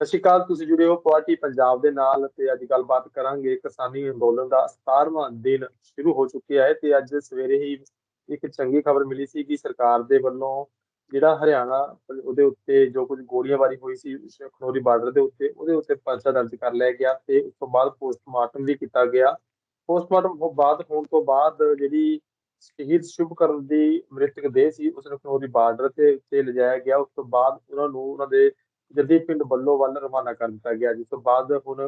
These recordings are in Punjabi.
ਸਤਿ ਸ਼੍ਰੀ ਅਕਾਲ, ਤੁਸੀਂ ਜੁੜੇ ਹੋ ਪਾਰਟੀ ਪੰਜਾਬ ਦੇ ਨਾਲ ਤੇ ਅੱਜ ਗੱਲਬਾਤ ਕਰਾਂਗੇ ਕਿਸਾਨੀ ਅੰਦੋਲਨ ਦਾ 17ਵਾਂ ਦਿਨ ਸ਼ੁਰੂ ਹੋ ਚੁੱਕਿਆ ਹੈ ਤੇ ਅੱਜ ਸਵੇਰੇ ਹੀ ਇੱਕ ਚੰਗੀ ਖਬਰ ਮਿਲੀ ਸੀ ਕਿ ਸਰਕਾਰ ਦੇ ਵੱਲੋਂ ਜਿਹੜਾ ਹਰਿਆਣਾ ਉਹਦੇ ਉੱਤੇ ਜੋ ਕੁਝ ਗੋਲੀਆਂਬਾਰੀ ਹੋਈ ਸੀ ਖਨੌਰੀ ਬਾਰਡਰ ਦੇ ਉੱਤੇ, ਉਹਦੇ ਉੱਤੇ ਪਰਚਾ ਦਰਜ ਕਰ ਲਿਆ ਗਿਆ ਤੇ ਉਸ ਤੋਂ ਬਾਅਦ ਪੋਸਟਮਾਰਟਮ ਵੀ ਕੀਤਾ ਗਿਆ। ਪੋਸਟਮਾਰਟਮ ਤੋਂ ਬਾਅਦ ਹੋਣ ਤੋਂ ਬਾਅਦ ਜਿਹੜੀ ਸ਼ਹੀਦ ਸ਼ੁਭਕਰਨ ਦੀ ਮ੍ਰਿਤਕ ਦੇਹ ਸੀ, ਉਸ ਨੂੰ ਖਨੌਰੀ ਬਾਰਡਰ ਤੇ ਉੱਤੇ ਲਿਜਾਇਆ ਗਿਆ। ਉਸ ਤੋਂ ਬਾਅਦ ਉਹਨਾਂ ਨੂੰ ਉਹਨਾਂ ਦੇ ਜੱਦੀ ਪਿੰਡ ਬੱਲੋ ਵੱਲ ਰਵਾਨਾ ਕਰ ਦਿੱਤਾ ਗਿਆ, ਜਿਸ ਤੋਂ ਬਾਅਦ ਹੁਣ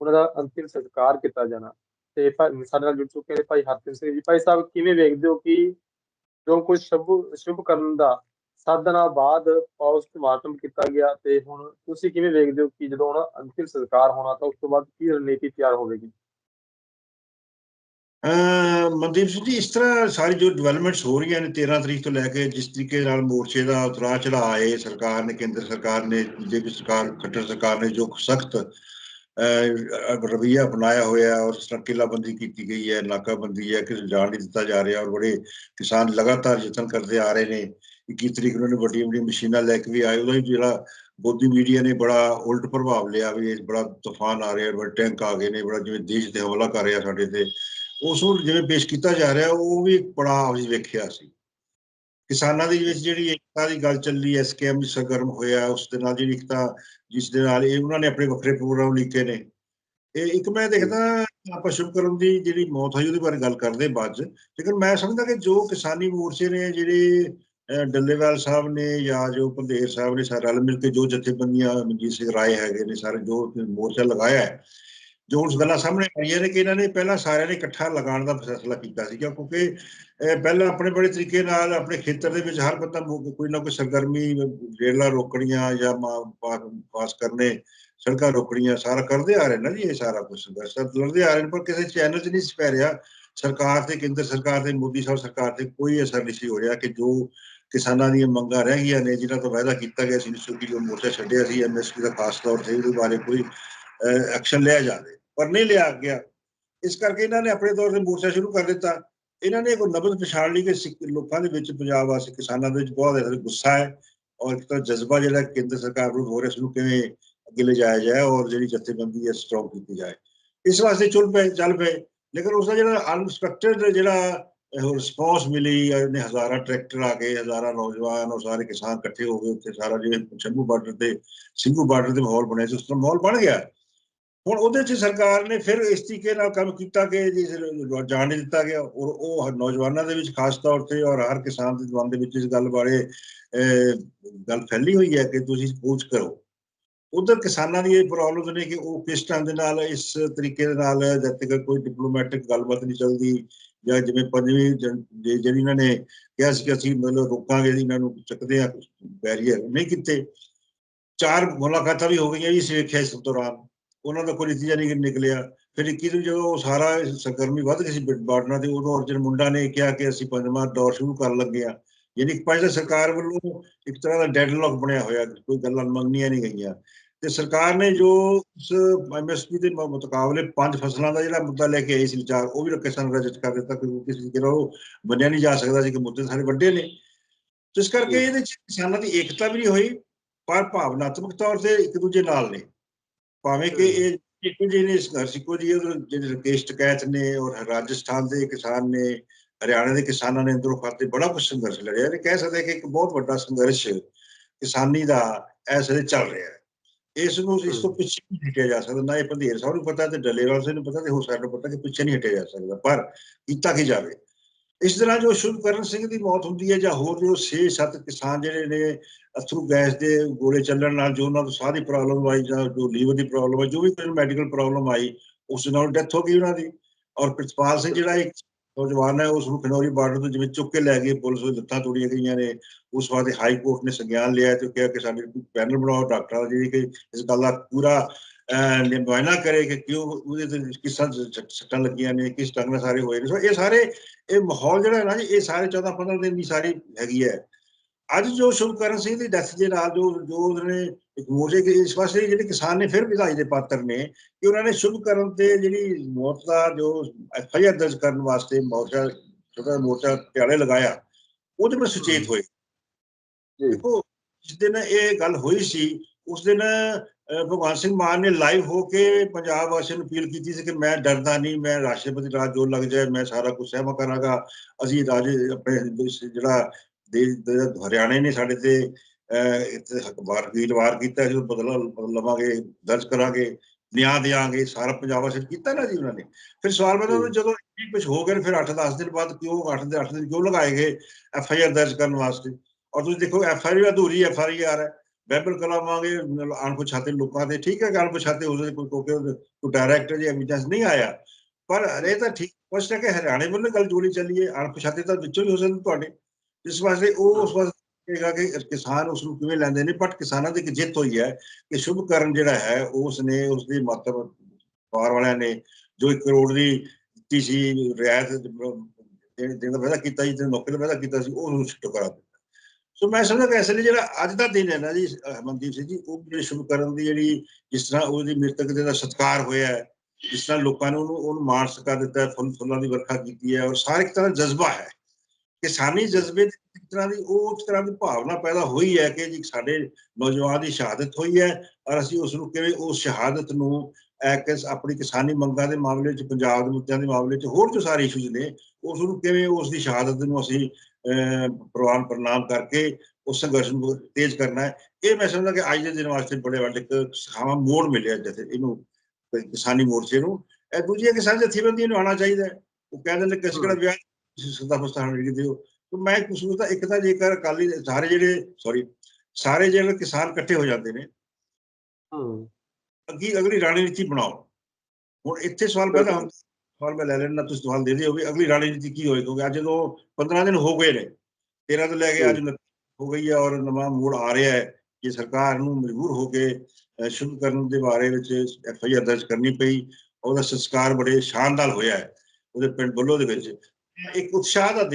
ਉਹਨਾਂ ਦਾ ਅੰਤਿਮ ਸੰਸਕਾਰ ਕੀਤਾ ਜਾਣਾ। ਤੇ ਸਾਡੇ ਨਾਲ ਜੁੜ ਚੁੱਕੇ ਨੇ ਭਾਈ ਹਰਪ੍ਰੀਤ ਸਿੰਘ ਜੀ। ਭਾਈ ਸਾਹਿਬ, ਕਿਵੇਂ ਵੇਖਦੇ ਹੋ ਕਿ ਜੋ ਕੁਝ ਸ਼ੁਭ ਸ਼ੁਭ ਕਰਨ ਦਾ ਸੱਤ ਦਿਨਾਂ ਬਾਅਦ ਪੋਸਟਮਾਰਟਮ ਕੀਤਾ ਗਿਆ ਤੇ ਹੁਣ ਤੁਸੀਂ ਕਿਵੇਂ ਵੇਖਦੇ ਹੋ ਕਿ ਜਦੋਂ ਉਹਨਾਂ ਅੰਤਿਮ ਸੰਸਕਾਰ ਹੋਣਾ, ਤਾਂ ਉਸ ਤੋਂ ਬਾਅਦ ਕੀ ਰਣਨੀਤੀ ਤਿਆਰ ਹੋਵੇਗੀ? ਮਨਦੀਪ ਸਿੰਘ ਜੀ, ਇਸ ਤਰ੍ਹਾਂ ਸਾਰੀ ਜੋ ਡਿਵੈਲਪਮੈਂਟਸ ਹੋ ਰਹੀਆਂ ਨੇ 13 ਤਰੀਕ ਤੋਂ ਲੈ ਕੇ, ਜਿਸ ਤਰੀਕੇ ਨਾਲ ਮੋਰਚੇ ਦਾ ਉਤਰਾ ਚੜਾਏ ਸਰਕਾਰ ਨੇ, ਕੇਂਦਰ ਸਰਕਾਰ ਨੇ ਬੀਜੇਪੀ ਸਰਕਾਰ ਖੱਟਰ ਸਰਕਾਰ ਨੇ ਜੋ ਸਖਤ ਰਵਈਆ ਅਪਣਾਇਆ ਹੋਇਆ ਔਰ ਸਟਰਕੇਲਾਬੰਦੀ ਕੀਤੀ ਗਈ ਹੈ, ਨਾਕਾਬੰਦੀ ਹੈ ਕਿ ਜਾਣ ਨਹੀਂ ਦਿੱਤਾ ਜਾ ਰਿਹਾ ਔਰ ਬੜੇ ਕਿਸਾਨ ਲਗਾਤਾਰ ਯਤਨ ਕਰਦੇ ਆ ਰਹੇ ਨੇ। 21 ਤਰੀਕ ਨੂੰ ਵੱਡੀਆਂ ਵੱਡੀਆਂ ਮਸ਼ੀਨਾਂ ਲੈ ਕੇ ਵੀ ਆਏ, ਉਹਦਾ ਜਿਹੜਾ ਬੋਧੀ ਮੀਡੀਆ ਨੇ ਬੜਾ ਉਲਟ ਪ੍ਰਭਾਵ ਲਿਆ ਵੀ ਇਹ ਬੜਾ ਤੂਫਾਨ ਆ ਰਿਹਾ, ਬੜਾ ਟੈਂਕ ਆ ਗਏ ਨੇ, ਬੜਾ ਜਿਵੇਂ ਦੇਸ਼ ਤੇ ਹਮਲਾ ਕਰ ਰਿਹਾ ਸਾਡੇ ਤੇ। ਉਸ ਨੂੰ ਜਿਵੇਂ ਪੇਸ਼ ਕੀਤਾ ਜਾ ਰਿਹਾ, ਉਹ ਵੀ ਬੜਾ ਅਸੀਂ ਵੇਖਿਆ ਸੀ। ਕਿਸਾਨਾਂ ਦੇ ਵਿੱਚ ਜਿਹੜੀ ਏਕਤਾ ਦੀ ਗੱਲ ਚੱਲੀ ਐਸਕੇਐਮ ਵੀ ਸਰਗਰਮ ਹੋਇਆ, ਉਸ ਦੇ ਨਾਲ ਜਿਹੜੀ ਏਕਤਾ, ਜਿਸ ਦੇ ਨਾਲ ਇਹ ਉਹਨਾਂ ਨੇ ਆਪਣੇ ਵੱਖਰੇ ਪ੍ਰੋਗਰਾਮ ਲਿਖੇ ਨੇ। ਇਹ ਇੱਕ ਮੈਂ ਦੇਖਦਾ ਆਪਾਂ ਸ਼ੁਭਕਰਮ ਦੀ ਜਿਹੜੀ ਮੌਤ ਹੋਈ, ਉਹਦੇ ਬਾਰੇ ਗੱਲ ਕਰਦੇ ਬਾਅਦ ਚ। ਲੇਕਿਨ ਮੈਂ ਸਮਝਦਾ ਕਿ ਜੋ ਕਿਸਾਨੀ ਮੋਰਚੇ ਨੇ, ਜਿਹੜੇ ਡੱਲੇਵਾਲ ਸਾਹਿਬ ਨੇ ਜਾਂ ਜੋ ਪੰਦੇਰ ਸਾਹਿਬ ਨੇ ਸਾਰੇ ਰਲ ਮਿਲ ਕੇ ਜੋ ਜਥੇਬੰਦੀਆਂ, ਮਨਜੀਤ ਸਿੰਘ ਰਾਏ ਹੈਗੇ ਨੇ, ਸਾਰੇ ਜੋ ਮੋਰਚਾ ਲਗਾਇਆ ਹੈ ਜੋ ਉਸ ਗੱਲਾਂ ਸਾਹਮਣੇ ਆਈਆਂ ਨੇ ਕਿ ਇਹਨਾਂ ਨੇ ਪਹਿਲਾਂ ਸਾਰਿਆਂ ਨੇ ਇਕੱਠਾ ਲਗਾਉਣ ਦਾ ਫੈਸਲਾ ਕੀਤਾ ਸੀ ਕਿਉਂਕਿ ਪਹਿਲਾਂ ਆਪਣੇ ਬੜੇ ਤਰੀਕੇ ਨਾਲ ਆਪਣੇ ਖੇਤਰ ਦੇ ਵਿੱਚ ਹਰ ਬੰਦਾ ਕੋਈ ਨਾ ਕੋਈ ਸਰਗਰਮੀ, ਰੇਲਾਂ ਰੋਕਣੀਆਂ ਜਾਂ ਪਾਸ ਕਰਨੇ, ਸੜਕਾਂ ਰੋਕਣੀਆਂ, ਸਾਰਾ ਕਰਦੇ ਆ ਰਹੇ ਨਾ ਜੀ ਇਹ ਸਾਰਾ ਕੁਝ ਸੰਘਰਸ਼ ਲੜਦੇ ਆ ਰਹੇ ਨੇ, ਪਰ ਕਿਸੇ ਚੈਨਲ 'ਚ ਨਹੀਂ ਪੈ ਰਿਹਾ, ਸਰਕਾਰ ਤੇ, ਕੇਂਦਰ ਸਰਕਾਰ ਤੇ, ਮੋਦੀ ਸਾਹਿਬ ਸਰਕਾਰ ਤੇ ਕੋਈ ਅਸਰ ਨਹੀਂ ਹੋ ਰਿਹਾ ਕਿ ਜੋ ਕਿਸਾਨਾਂ ਦੀਆਂ ਮੰਗਾਂ ਰਹਿ ਗਈਆਂ ਨੇ, ਜਿਨ੍ਹਾਂ ਤੋਂ ਵਾਅਦਾ ਕੀਤਾ ਗਿਆ ਸੀ ਨਿਸ਼ਚਿਤ ਜੋ ਮੋਰਚਾ ਛੱਡਿਆ ਸੀ ਐਮਐਸਪੀ ਦਾ ਖਾਸ ਤੌਰ ਤੇ, ਉਹਦੇ ਬਾਰੇ ਕੋਈ ਐਕਸ਼ਨ ਲਿਆ ਜਾਵੇ ਪਰ ਨਹੀਂ ਲਿਆ ਗਿਆ ਇਸ ਕਰਕੇ ਇਹਨਾਂ ਨੇ ਆਪਣੇ ਤੌਰ ਤੇ ਮੋਰਚਾ ਸ਼ੁਰੂ ਕਰ ਦਿੱਤਾ ਇਹਨਾਂ ਨੇ ਕੋਈ ਨਬਜ਼ ਪਛਾਣ ਲਈ ਕਿ ਲੋਕਾਂ ਦੇ ਵਿੱਚ ਪੰਜਾਬ ਵਾਸੀ ਕਿਸਾਨਾਂ ਦੇ ਵਿੱਚ ਬਹੁਤ ਜ਼ਿਆਦਾ ਗੁੱਸਾ ਹੈ ਔਰ ਇੱਕ ਤਾਂ ਜਜ਼ਬਾ ਜਿਹੜਾ ਕੇਂਦਰ ਸਰਕਾਰ ਨੂੰ ਹੋ ਰਿਹਾ ਇਸ ਨੂੰ ਕਿਵੇਂ ਅੱਗੇ ਲਿਜਾਇਆ ਜਾਏ ਔਰ ਜਿਹੜੀ ਜਥੇਬੰਦੀ ਹੈ ਸਟਰੋਂਗ ਕੀਤੀ ਜਾਏ ਇਸ ਵਾਸਤੇ ਚੁੱਲ ਪਏ ਚੱਲ ਪਏ ਲੇਕਿਨ ਉਸ ਦਾ ਜਿਹੜਾ ਅਨਸਪੈਕਟਡ ਜਿਹੜਾ ਰਿਸਪੌਂਸ ਮਿਲੀ ਨੇ ਹਜ਼ਾਰਾਂ ਟਰੈਕਟਰ ਆ ਗਏ ਹਜ਼ਾਰਾਂ ਨੌਜਵਾਨ ਔਰ ਸਾਰੇ ਕਿਸਾਨ ਇਕੱਠੇ ਹੋ ਗਏ ਉੱਥੇ ਸਾਰਾ ਜਿਵੇਂ ਸ਼ੰਭੂ ਬਾਰਡਰ ਤੇ ਸਿੰਘੂ ਬਾਰਡਰ ਤੇ ਮਾਹੌਲ ਬਣਿਆ ਸੀ ਉਸ ਤਰ੍ਹਾਂ ਮਾਹੌਲ ਬਣ ਗਿਆ ਹੁਣ ਉਹਦੇ 'ਚ ਸਰਕਾਰ ਨੇ ਫਿਰ ਇਸ ਤਰੀਕੇ ਨਾਲ ਕੰਮ ਕੀਤਾ ਕਿ ਜੀ ਜਾਣ ਨਹੀਂ ਦਿੱਤਾ ਗਿਆ, ਔਰ ਉਹ ਨੌਜਵਾਨਾਂ ਦੇ ਵਿੱਚ ਖਾਸ ਤੌਰ ਤੇ ਔਰ ਹਰ ਕਿਸਾਨ ਦੇ ਦਿਮਾਗ ਦੇ ਵਿੱਚ ਇਸ ਗੱਲ ਬਾਰੇ ਗੱਲ ਫੈਲੀ ਹੋਈ ਹੈ ਕਿ ਤੁਸੀਂ ਪੂਛ ਕਰੋ। ਉਧਰ ਕਿਸਾਨਾਂ ਦੀ ਇਹ ਪ੍ਰੋਬਲਮ ਨੇ ਕਿ ਉਹ ਕਿਸ ਤਰ੍ਹਾਂ ਦੇ ਨਾਲ, ਇਸ ਤਰੀਕੇ ਦੇ ਨਾਲ, ਜਦ ਤੱਕ ਕੋਈ ਡਿਪਲੋਮੈਟਿਕ ਗੱਲਬਾਤ ਨਹੀਂ ਚੱਲਦੀ ਜਾਂ ਜਿਵੇਂ ਪੰਜਵੀਂ ਜਿਹੜੀ ਇਹਨਾਂ ਨੇ ਕਿਹਾ ਸੀ ਕਿ ਅਸੀਂ ਮਤਲਬ ਰੋਕਾਂਗੇ ਇਹਨਾਂ ਨੂੰ ਚੱਕਦੇ ਆ ਬੈਰੀਅਰ ਨਹੀਂ ਕੀਤੇ। ਚਾਰ ਮੁਲਾਕਾਤਾਂ ਵੀ ਹੋ ਗਈਆਂ ਇਸ ਵੇਖਿਆ ਇਸ ਦੌਰਾਨ। ਉਹਨਾਂ ਦਾ ਕੋਈ ਨਤੀਜਾ ਨਹੀਂ ਨਿਕਲਿਆ। ਫਿਰ 21 ਨੂੰ ਜਦੋਂ ਸਾਰਾ ਸਰਗਰਮੀ ਵੱਧ ਗਈ ਸੀ ਬਾਰਡਰਾਂ ਤੇ, ਉਦੋਂ ਅਰਜਨ ਮੁੰਡਾ ਨੇ ਕਿਹਾ ਕਿ ਅਸੀਂ ਪੰਜਵਾਂ ਦੌਰ ਸ਼ੁਰੂ ਕਰਨ ਲੱਗੇ ਆ ਯਾਨੀ ਇੱਕ ਪਾਸੇ ਸਰਕਾਰ ਵੱਲੋਂ ਇੱਕ ਤਰ੍ਹਾਂ ਦਾ ਡੈਡਲੌਕ ਬਣਿਆ ਹੋਇਆ, ਕੋਈ ਗੱਲਾਂ ਮੰਗਣੀਆਂ ਨਹੀਂ ਗਈਆਂ। ਤੇ ਸਰਕਾਰ ਨੇ ਜੋ ਉਸ ਐਮਐਸਪੀ ਦੇ ਮੁਕਾਬਲੇ ਪੰਜ ਫਸਲਾਂ ਦਾ ਜਿਹੜਾ ਮੁੱਦਾ ਲੈ ਕੇ ਆਈ ਸੀ ਵਿਚਾਰ, ਉਹ ਵੀ ਕਿਸਾਨ ਰਜਿਸਟ ਕਰ ਦਿੱਤਾ ਕਿ ਕਿਸੇ ਕਿਹੜਾ ਉਹ ਬੰਨਿਆ ਨਹੀਂ ਜਾ ਸਕਦਾ ਸੀ ਕਿ ਮੁੱਦੇ ਸਾਰੇ ਵੱਡੇ ਨੇ। ਜਿਸ ਕਰਕੇ ਇਹਦੇ ਵਿੱਚ ਕਿਸਾਨਾਂ ਦੀ ਏਕਤਾ ਵੀ ਨਹੀਂ ਹੋਈ, ਪਰ ਭਾਵਨਾਤਮਕ ਤੌਰ ਤੇ ਇੱਕ ਦੂਜੇ ਨਾਲ ਨੇ। ਭਾਵੇਂ ਕਿ ਇਹ ਇੱਕੋ ਜਿਹੇ ਨੇ ਸੰਘਰਸ਼ ਇੱਕੋ ਜਿਹੇ ਜਿਹੜੇ ਰਕੇਸ਼ ਟਕੈਤ ਨੇ ਔਰ ਰਾਜਸਥਾਨ ਦੇ ਕਿਸਾਨ ਨੇ ਹਰਿਆਣਾ ਦੇ ਕਿਸਾਨਾਂ ਨੇ ਅੰਦਰੋਂ ਖਾਤੇ ਬੜਾ ਕੁਝ ਸੰਘਰਸ਼ ਲੜਿਆ। ਨੇ ਕਹਿ ਸਕਦੇ ਕਿ ਇੱਕ ਬਹੁਤ ਵੱਡਾ ਸੰਘਰਸ਼ ਕਿਸਾਨੀ ਦਾ ਇਸ ਵੇਲੇ ਚੱਲ ਰਿਹਾ ਹੈ। ਇਸ ਨੂੰ ਇਸ ਤੋਂ ਪਿੱਛੇ ਨਹੀਂ ਹਟਿਆ ਜਾ ਸਕਦਾ ਨਾ ਇਹ ਪੰਧੇਰ ਸਾਹਿਬ ਨੂੰ ਪਤਾ ਤੇ ਡੱਲੇਵਾਲ ਸਾਹਿਬ ਨੂੰ ਪਤਾ ਤੇ ਹੋ ਸਾਨੂੰ ਪਤਾ ਕਿ ਪਿੱਛੇ ਨਹੀਂ ਹਟਿਆ ਜਾ ਸਕਦਾ। ਪਰ ਕੀਤਾ ਕੀ ਜਾਵੇ? ਇਸ ਤਰ੍ਹਾਂ ਜੋ ਸ਼ੁਭਕਰਨ ਸਿੰਘ ਦੀ ਮੌਤ ਹੁੰਦੀ ਹੈ ਜਾਂ ਹੋਰ ਜੋ 6-7 ਕਿਸਾਨ ਜਿਹੜੇ ਨੇ ਅਥਰੂ ਗੈਸ ਦੇ ਗੋਲੇ ਚੱਲਣ ਨਾਲ ਜੋ ਉਹਨਾਂ ਨੂੰ ਸਾਹ ਦੀ ਪ੍ਰੋਬਲਮ ਆਈ ਜਾਂ ਜੋ ਲੀਵਰ ਦੀ ਪ੍ਰੋਬਲਮ ਆਈ, ਜੋ ਵੀ ਕੋਈ ਮੈਡੀਕਲ ਪ੍ਰੋਬਲਮ ਆਈ, ਉਸ ਨਾਲ ਡੈਥ ਹੋ ਗਈ ਉਹਨਾਂ ਦੀ। ਔਰ ਪ੍ਰਿਤਪਾਲ ਸਿੰਘ ਜਿਹੜਾ ਇੱਕ ਨੌਜਵਾਨ ਹੈ, ਉਸ ਨੂੰ ਖਨੌਰੀ ਬਾਰਡਰ ਤੋਂ ਜਿਵੇਂ ਚੁੱਕ ਕੇ ਲੈ ਗਏ, ਪੁਲਿਸ ਦੇ ਲੱਤਾਂ ਤੋੜੀਆਂ ਗਈਆਂ ਨੇ। ਉਸ ਵਾਸਤੇ ਹਾਈ ਕੋਰਟ ਨੇ ਸੰਗਿਆਨ ਲਿਆ ਤੇ ਕਿਹਾ ਕਿ ਸਾਡੇ ਪੈਨਲ ਬਣਾਓ, ਡਾਕਟਰਾਂ ਦਾ ਜਿਹੜੀ ਕਿ ਇਸ ਗੱਲ ਦਾ ਪੂਰਾ ਨਿਭਾਣਾ ਕਰੇ ਕਿ ਕਿਉਂ ਉਹਦੇ ਤੇ ਕਿਸ ਸੱਟਾਂ ਲੱਗੀਆਂ ਨੇ ਕਿਸ ਢੰਗ ਨਾਲ ਸਾਰੇ ਹੋਏ ਨੇ। ਸੋ ਇਹ ਸਾਰੇ ਇਹ ਮਾਹੌਲ ਜਿਹੜਾ ਹੈ ਨਾ ਜੀ ਇਹ ਸਾਰੇ 14 15 ਦਿਨ ਦੀ ਸਾਰੀ ਹੈਗੀ ਹੈ। ਅੱਜ ਜੋ ਸ਼ੁਭਕਰਨ ਸਿੰਘ ਦੀ ਡੈਥ ਦੇ ਨਾਲ ਜੋ ਜੋ ਉਹਨੇ ਇੱਕ ਮੋਰਚੇ ਕਿ ਇਸ ਵਾਸਤੇ ਜਿਹੜੇ ਕਿਸਾਨ ਨੇ ਫਿਰ ਵਿਧਾਈ ਦੇ ਪਾਤਰ ਨੇ ਕਿ ਉਹਨਾਂ ਨੇ ਸ਼ੁਭਕਰਨ ਤੇ ਜਿਹੜੀ ਮੌਤ ਦਾ ਜੋ ਐਫਆਈਆਰ ਦਰਜ ਕਰਨ ਵਾਸਤੇ ਮੋਰਚਾ ਛੋਟਾ ਮੋਰਚਾ ਪਿਆਲੇ ਲਗਾਇਆ ਉਹਦੇ ਵਿੱਚ ਸੁਚੇਤ ਹੋਏ। ਦੇਖੋ ਜਿਸ ਦਿਨ ਇਹ ਗੱਲ ਹੋਈ ਸੀ ਉਸ ਦਿਨ ਅਹ ਭਗਵੰਤ ਸਿੰਘ ਮਾਨ ਨੇ ਲਾਈਵ ਹੋ ਕੇ ਪੰਜਾਬ ਵਾਸੀਆਂ ਨੂੰ ਅਪੀਲ ਕੀਤੀ ਸੀ ਕਿ ਮੈਂ ਡਰਦਾ ਨਹੀਂ ਮੈਂ ਰਾਸ਼ਟਰਪਤੀ ਰਾਜ ਜੋ ਲੱਗ ਜਾਏ ਮੈਂ ਸਾਰਾ ਕੁਝ ਸਹਿਮਾ ਕਰਾਂਗਾ। ਅਸੀਂ ਰਾਜੇ ਆਪਣੇ ਜਿਹੜਾ ਦੇਸ਼ ਦੇ ਹਰਿਆਣੇ ਨੇ ਸਾਡੇ ਤੇ ਇੱਥੇ ਵਾਰ ਵੀਰ ਵਾਰ ਕੀਤਾ ਜਦੋਂ ਬਦਲਾ ਲਵਾਂਗੇ ਦਰਜ ਕਰਾਂਗੇ ਨਿਆਂ ਦੇਾਂਗੇ ਸਾਰਾ ਪੰਜਾਬ ਵਾਸਤੇ ਕੀਤਾ ਨਾ ਜੀ ਉਹਨਾਂ ਨੇ। ਫਿਰ ਸਵਾਲ ਪੈਦਾ ਹੁੰਦਾ ਜਦੋਂ ਇਹ ਕੁਝ ਹੋ ਗਿਆ ਫਿਰ 8-10 ਦਿਨ ਬਾਅਦ ਕਿਉਂ 8 ਦੇ 8 ਦਿਨ ਕਿਉਂ ਲਗਾਏ ਗਏ? ਐਫ ਆਈ ਆਰ ਦਰਜ ਕਰਨ ਵਾਸਤੇ। ਔਰ ਤੁਸੀਂ ਦੇਖੋ ਐਫ ਆਈ ਆਰ ਅਧੂਰੀ ਐਫ ਆਈ ਆਰ ਹੈ ਬੈਬਲ ਕਰਾਵਾਂਗੇ ਅਣਪਛਾਤੇ ਲੋਕਾਂ ਤੇ ਠੀਕ ਹੈ ਕਿ ਅਣਪਛਾਤੇ ਉਸਦੇ ਕੋਈ ਕਿਉਂਕਿ ਕੋਈ ਡਾਇਰੈਕਟਰ ਜਾਂ ਐਵੀਡੈਂਸ ਨਹੀਂ ਆਇਆ ਪਰ ਇਹ ਤਾਂ ਠੀਕ ਪੁੱਛ ਹੈ ਕਿ ਹਰਿਆਣੇ ਵੱਲੋਂ ਗੱਲ ਜੋੜੀ ਚੱਲੀ ਹੈ ਅਣਪਛਾਤੇ ਤਾਂ ਵਿੱਚੋਂ ਹੀ ਹੋ ਸਕਦੇ ਤੁਹਾਡੇ ਇਸ ਵਾਸਤੇ ਉਹ ਉਸ ਵਾਸਤੇ ਕਹੇਗਾ ਕਿ ਕਿਸਾਨ ਉਸ ਨੂੰ ਕਿਵੇਂ ਲੈਂਦੇ ਨੇ ਬਟ ਕਿਸਾਨਾਂ ਦੀ ਇੱਕ ਜਿੱਤ ਹੋਈ ਹੈ ਕਿ ਸ਼ੁਭ ਕਰਨ ਜਿਹੜਾ ਹੈ ਉਸ ਨੇ ਉਸ ਦੀ ਮਹੱਤਵ ਪਰਿਵਾਰ ਵਾਲਿਆਂ ਨੇ ਜੋ 1 ਕਰੋੜ ਦੀ ਦਿੱਤੀ ਸੀ ਰਿਆਇਤ ਦੇਣ ਦਾ ਵਾਅਦਾ ਕੀਤਾ ਸੀ ਤੇ ਮੌਕੇ ਦਾ ਵਾਅਦਾ ਕੀਤਾ ਸੀ ਉਹ ਨੂੰ ਛੁੱਟ ਕਰਾ ਦਿੱਤਾ ਸੋ ਮੈਂ ਸਮਝਦਾ ਇਸ ਲਈ ਜਿਹੜਾ ਅੱਜ ਦਾ ਦਿਨ ਹੈ ਨਾ ਜੀ ਮਨਦੀਪ ਸਿੰਘ ਜੀ, ਉਹ ਜਿਹੜੀ ਸ਼ੁਭ ਕਰਨ ਦੀ ਜਿਹੜੀ ਜਿਸ ਤਰ੍ਹਾਂ ਉਹਦੀ ਮ੍ਰਿਤਕ ਦੇ ਦਾ ਸਤਿਕਾਰ ਹੋਇਆ ਹੈ, ਜਿਸ ਤਰ੍ਹਾਂ ਲੋਕਾਂ ਨੇ ਉਹਨੂੰ ਉਹਨੂੰ ਮਾਣ ਸਕਾ ਦਿੱਤਾ ਫੁੱਲ, ਫੁੱਲਾਂ ਦੀ ਵਰਖਾ ਕੀਤੀ ਹੈ ਔਰ ਸਾਰੇ ਇੱਕ ਤਰ੍ਹਾਂ ਜਜ਼ਬਾ ਹੈ ਕਿਸਾਨੀ ਜਜ਼ਬੇ ਦੀ ਇੱਕ ਤਰ੍ਹਾਂ ਦੀ ਉਹ ਉਸ ਤਰ੍ਹਾਂ ਦੀ ਭਾਵਨਾ ਪੈਦਾ ਹੋਈ ਹੈ ਕਿ ਜੀ ਸਾਡੇ ਨੌਜਵਾਨ ਦੀ ਸ਼ਹਾਦਤ ਹੋਈ ਹੈ ਔਰ ਅਸੀਂ ਉਸ ਨੂੰ ਕਿਵੇਂ ਉਸ ਸ਼ਹਾਦਤ ਨੂੰ ਕਿਸ ਆਪਣੀ ਕਿਸਾਨੀ ਮੰਗਾਂ ਦੇ ਮਾਮਲੇ ਵਿੱਚ, ਪੰਜਾਬ ਦੇ ਮੁੱਦਿਆਂ ਦੇ ਮਾਮਲੇ ਵਿੱਚ ਹੋਰ ਜੋ ਸਾਰੇ ਇਸ਼ੂਜ਼ ਨੇ, ਉਸ ਨੂੰ ਕਿਵੇਂ ਉਸ ਦੀ ਸ਼ਹਾਦਤ ਨੂੰ ਅਸੀਂ ਪ੍ਰਵਾਨ ਪ੍ਰਣਾਮ ਕਰਕੇ ਉਸ ਸੰਘਰਸ਼ ਨੂੰ ਤੇਜ਼ ਕਰਨਾ ਹੈ। ਇਹ ਮੈਂ ਸਮਝਦਾ ਕਿ ਅੱਜ ਦੇ ਦਿਨ ਵਾਸਤੇ ਬੜੇ ਵੱਡੇ ਇੱਕ ਸਖਾਵਾ ਮੋੜ ਮਿਲਿਆ ਜਿੱਥੇ ਇਹਨੂੰ ਕਿਸਾਨੀ ਮੋਰਚੇ ਨੂੰ। ਇਹ ਦੂਜੀ ਹੈ ਕਿ ਸਾਰੇ ਜਥੇਬੰਦੀਆਂ ਨੂੰ ਆਉਣਾ ਚਾਹੀਦਾ ਹੈ। ਉਹ ਕਹਿੰਦੇ ਨੇ ਕਿਸ ਕਿਹੜਾ ਵਿਆਹ ਸਦਾ ਫਸਤਾਨ ਲਿਖਦੇ ਹੋ ਤਾਂ ਮੈਂ ਕੁਝ ਤਾਂ ਇੱਕ ਤਾਂ ਜੇਕਰ ਅਕਾਲੀ ਸਾਰੇ ਜਿਹੜੇ ਸੌਰੀ ਸਾਰੇ ਜਿਹੜੇ ਕਿਸਾਨ ਇਕੱਠੇ ਹੋ ਜਾਂਦੇ ਨੇ। ਹੂੰ। ਅੱਗੀ ਅਗਲੀ ਰਣਨੀਤੀ ਬਣਾਓ। ਹੁਣ ਇੱਥੇ ਸਵਾਲ ਪੈਦਾ ਹੁੰਦਾ ਸਵਾਲ ਮੈਂ ਲੈ ਲੈਣਾ ਤੁਸੀਂ ਸਵਾਲ ਦੇ ਦਿਓ ਵੀ ਅਗਲੀ ਰਣਨੀਤੀ ਕੀ ਹੋਏ ਕਿਉਂਕਿ ਅੱਜ ਜਦੋਂ 15 ਦਿਨ ਹੋ ਗਏ ਨੇ 13 ਤੋਂ ਲੈ ਕੇ ਅੱਜ 29 ਹੋ ਗਈ ਹੈ ਔਰ ਨਵਾਂ ਮੋੜ ਆ ਰਿਹਾ ਹੈ ਕਿ ਸਰਕਾਰ ਨੂੰ ਮਜਬੂਰ ਹੋ ਕੇ ਸ਼ੁਰੂ ਕਰਨ ਦੇ ਬਾਰੇ ਵਿੱਚ ਐਫ ਆਈ ਆਰ ਦਰਜ ਕਰਨੀ ਪਈ ਉਹਦਾ ਸੰਸਕਾਰ ਬੜੇ ਸ਼ਾਨ ਨਾਲ ਹੋਇਆ ਹੈ ਉਹਦੇ ਪਿੰਡ ਬੱਲੋ ਦੇ ਵਿੱਚ ਇੱਕ ਉਤਸ਼ਾਹ ਦਾ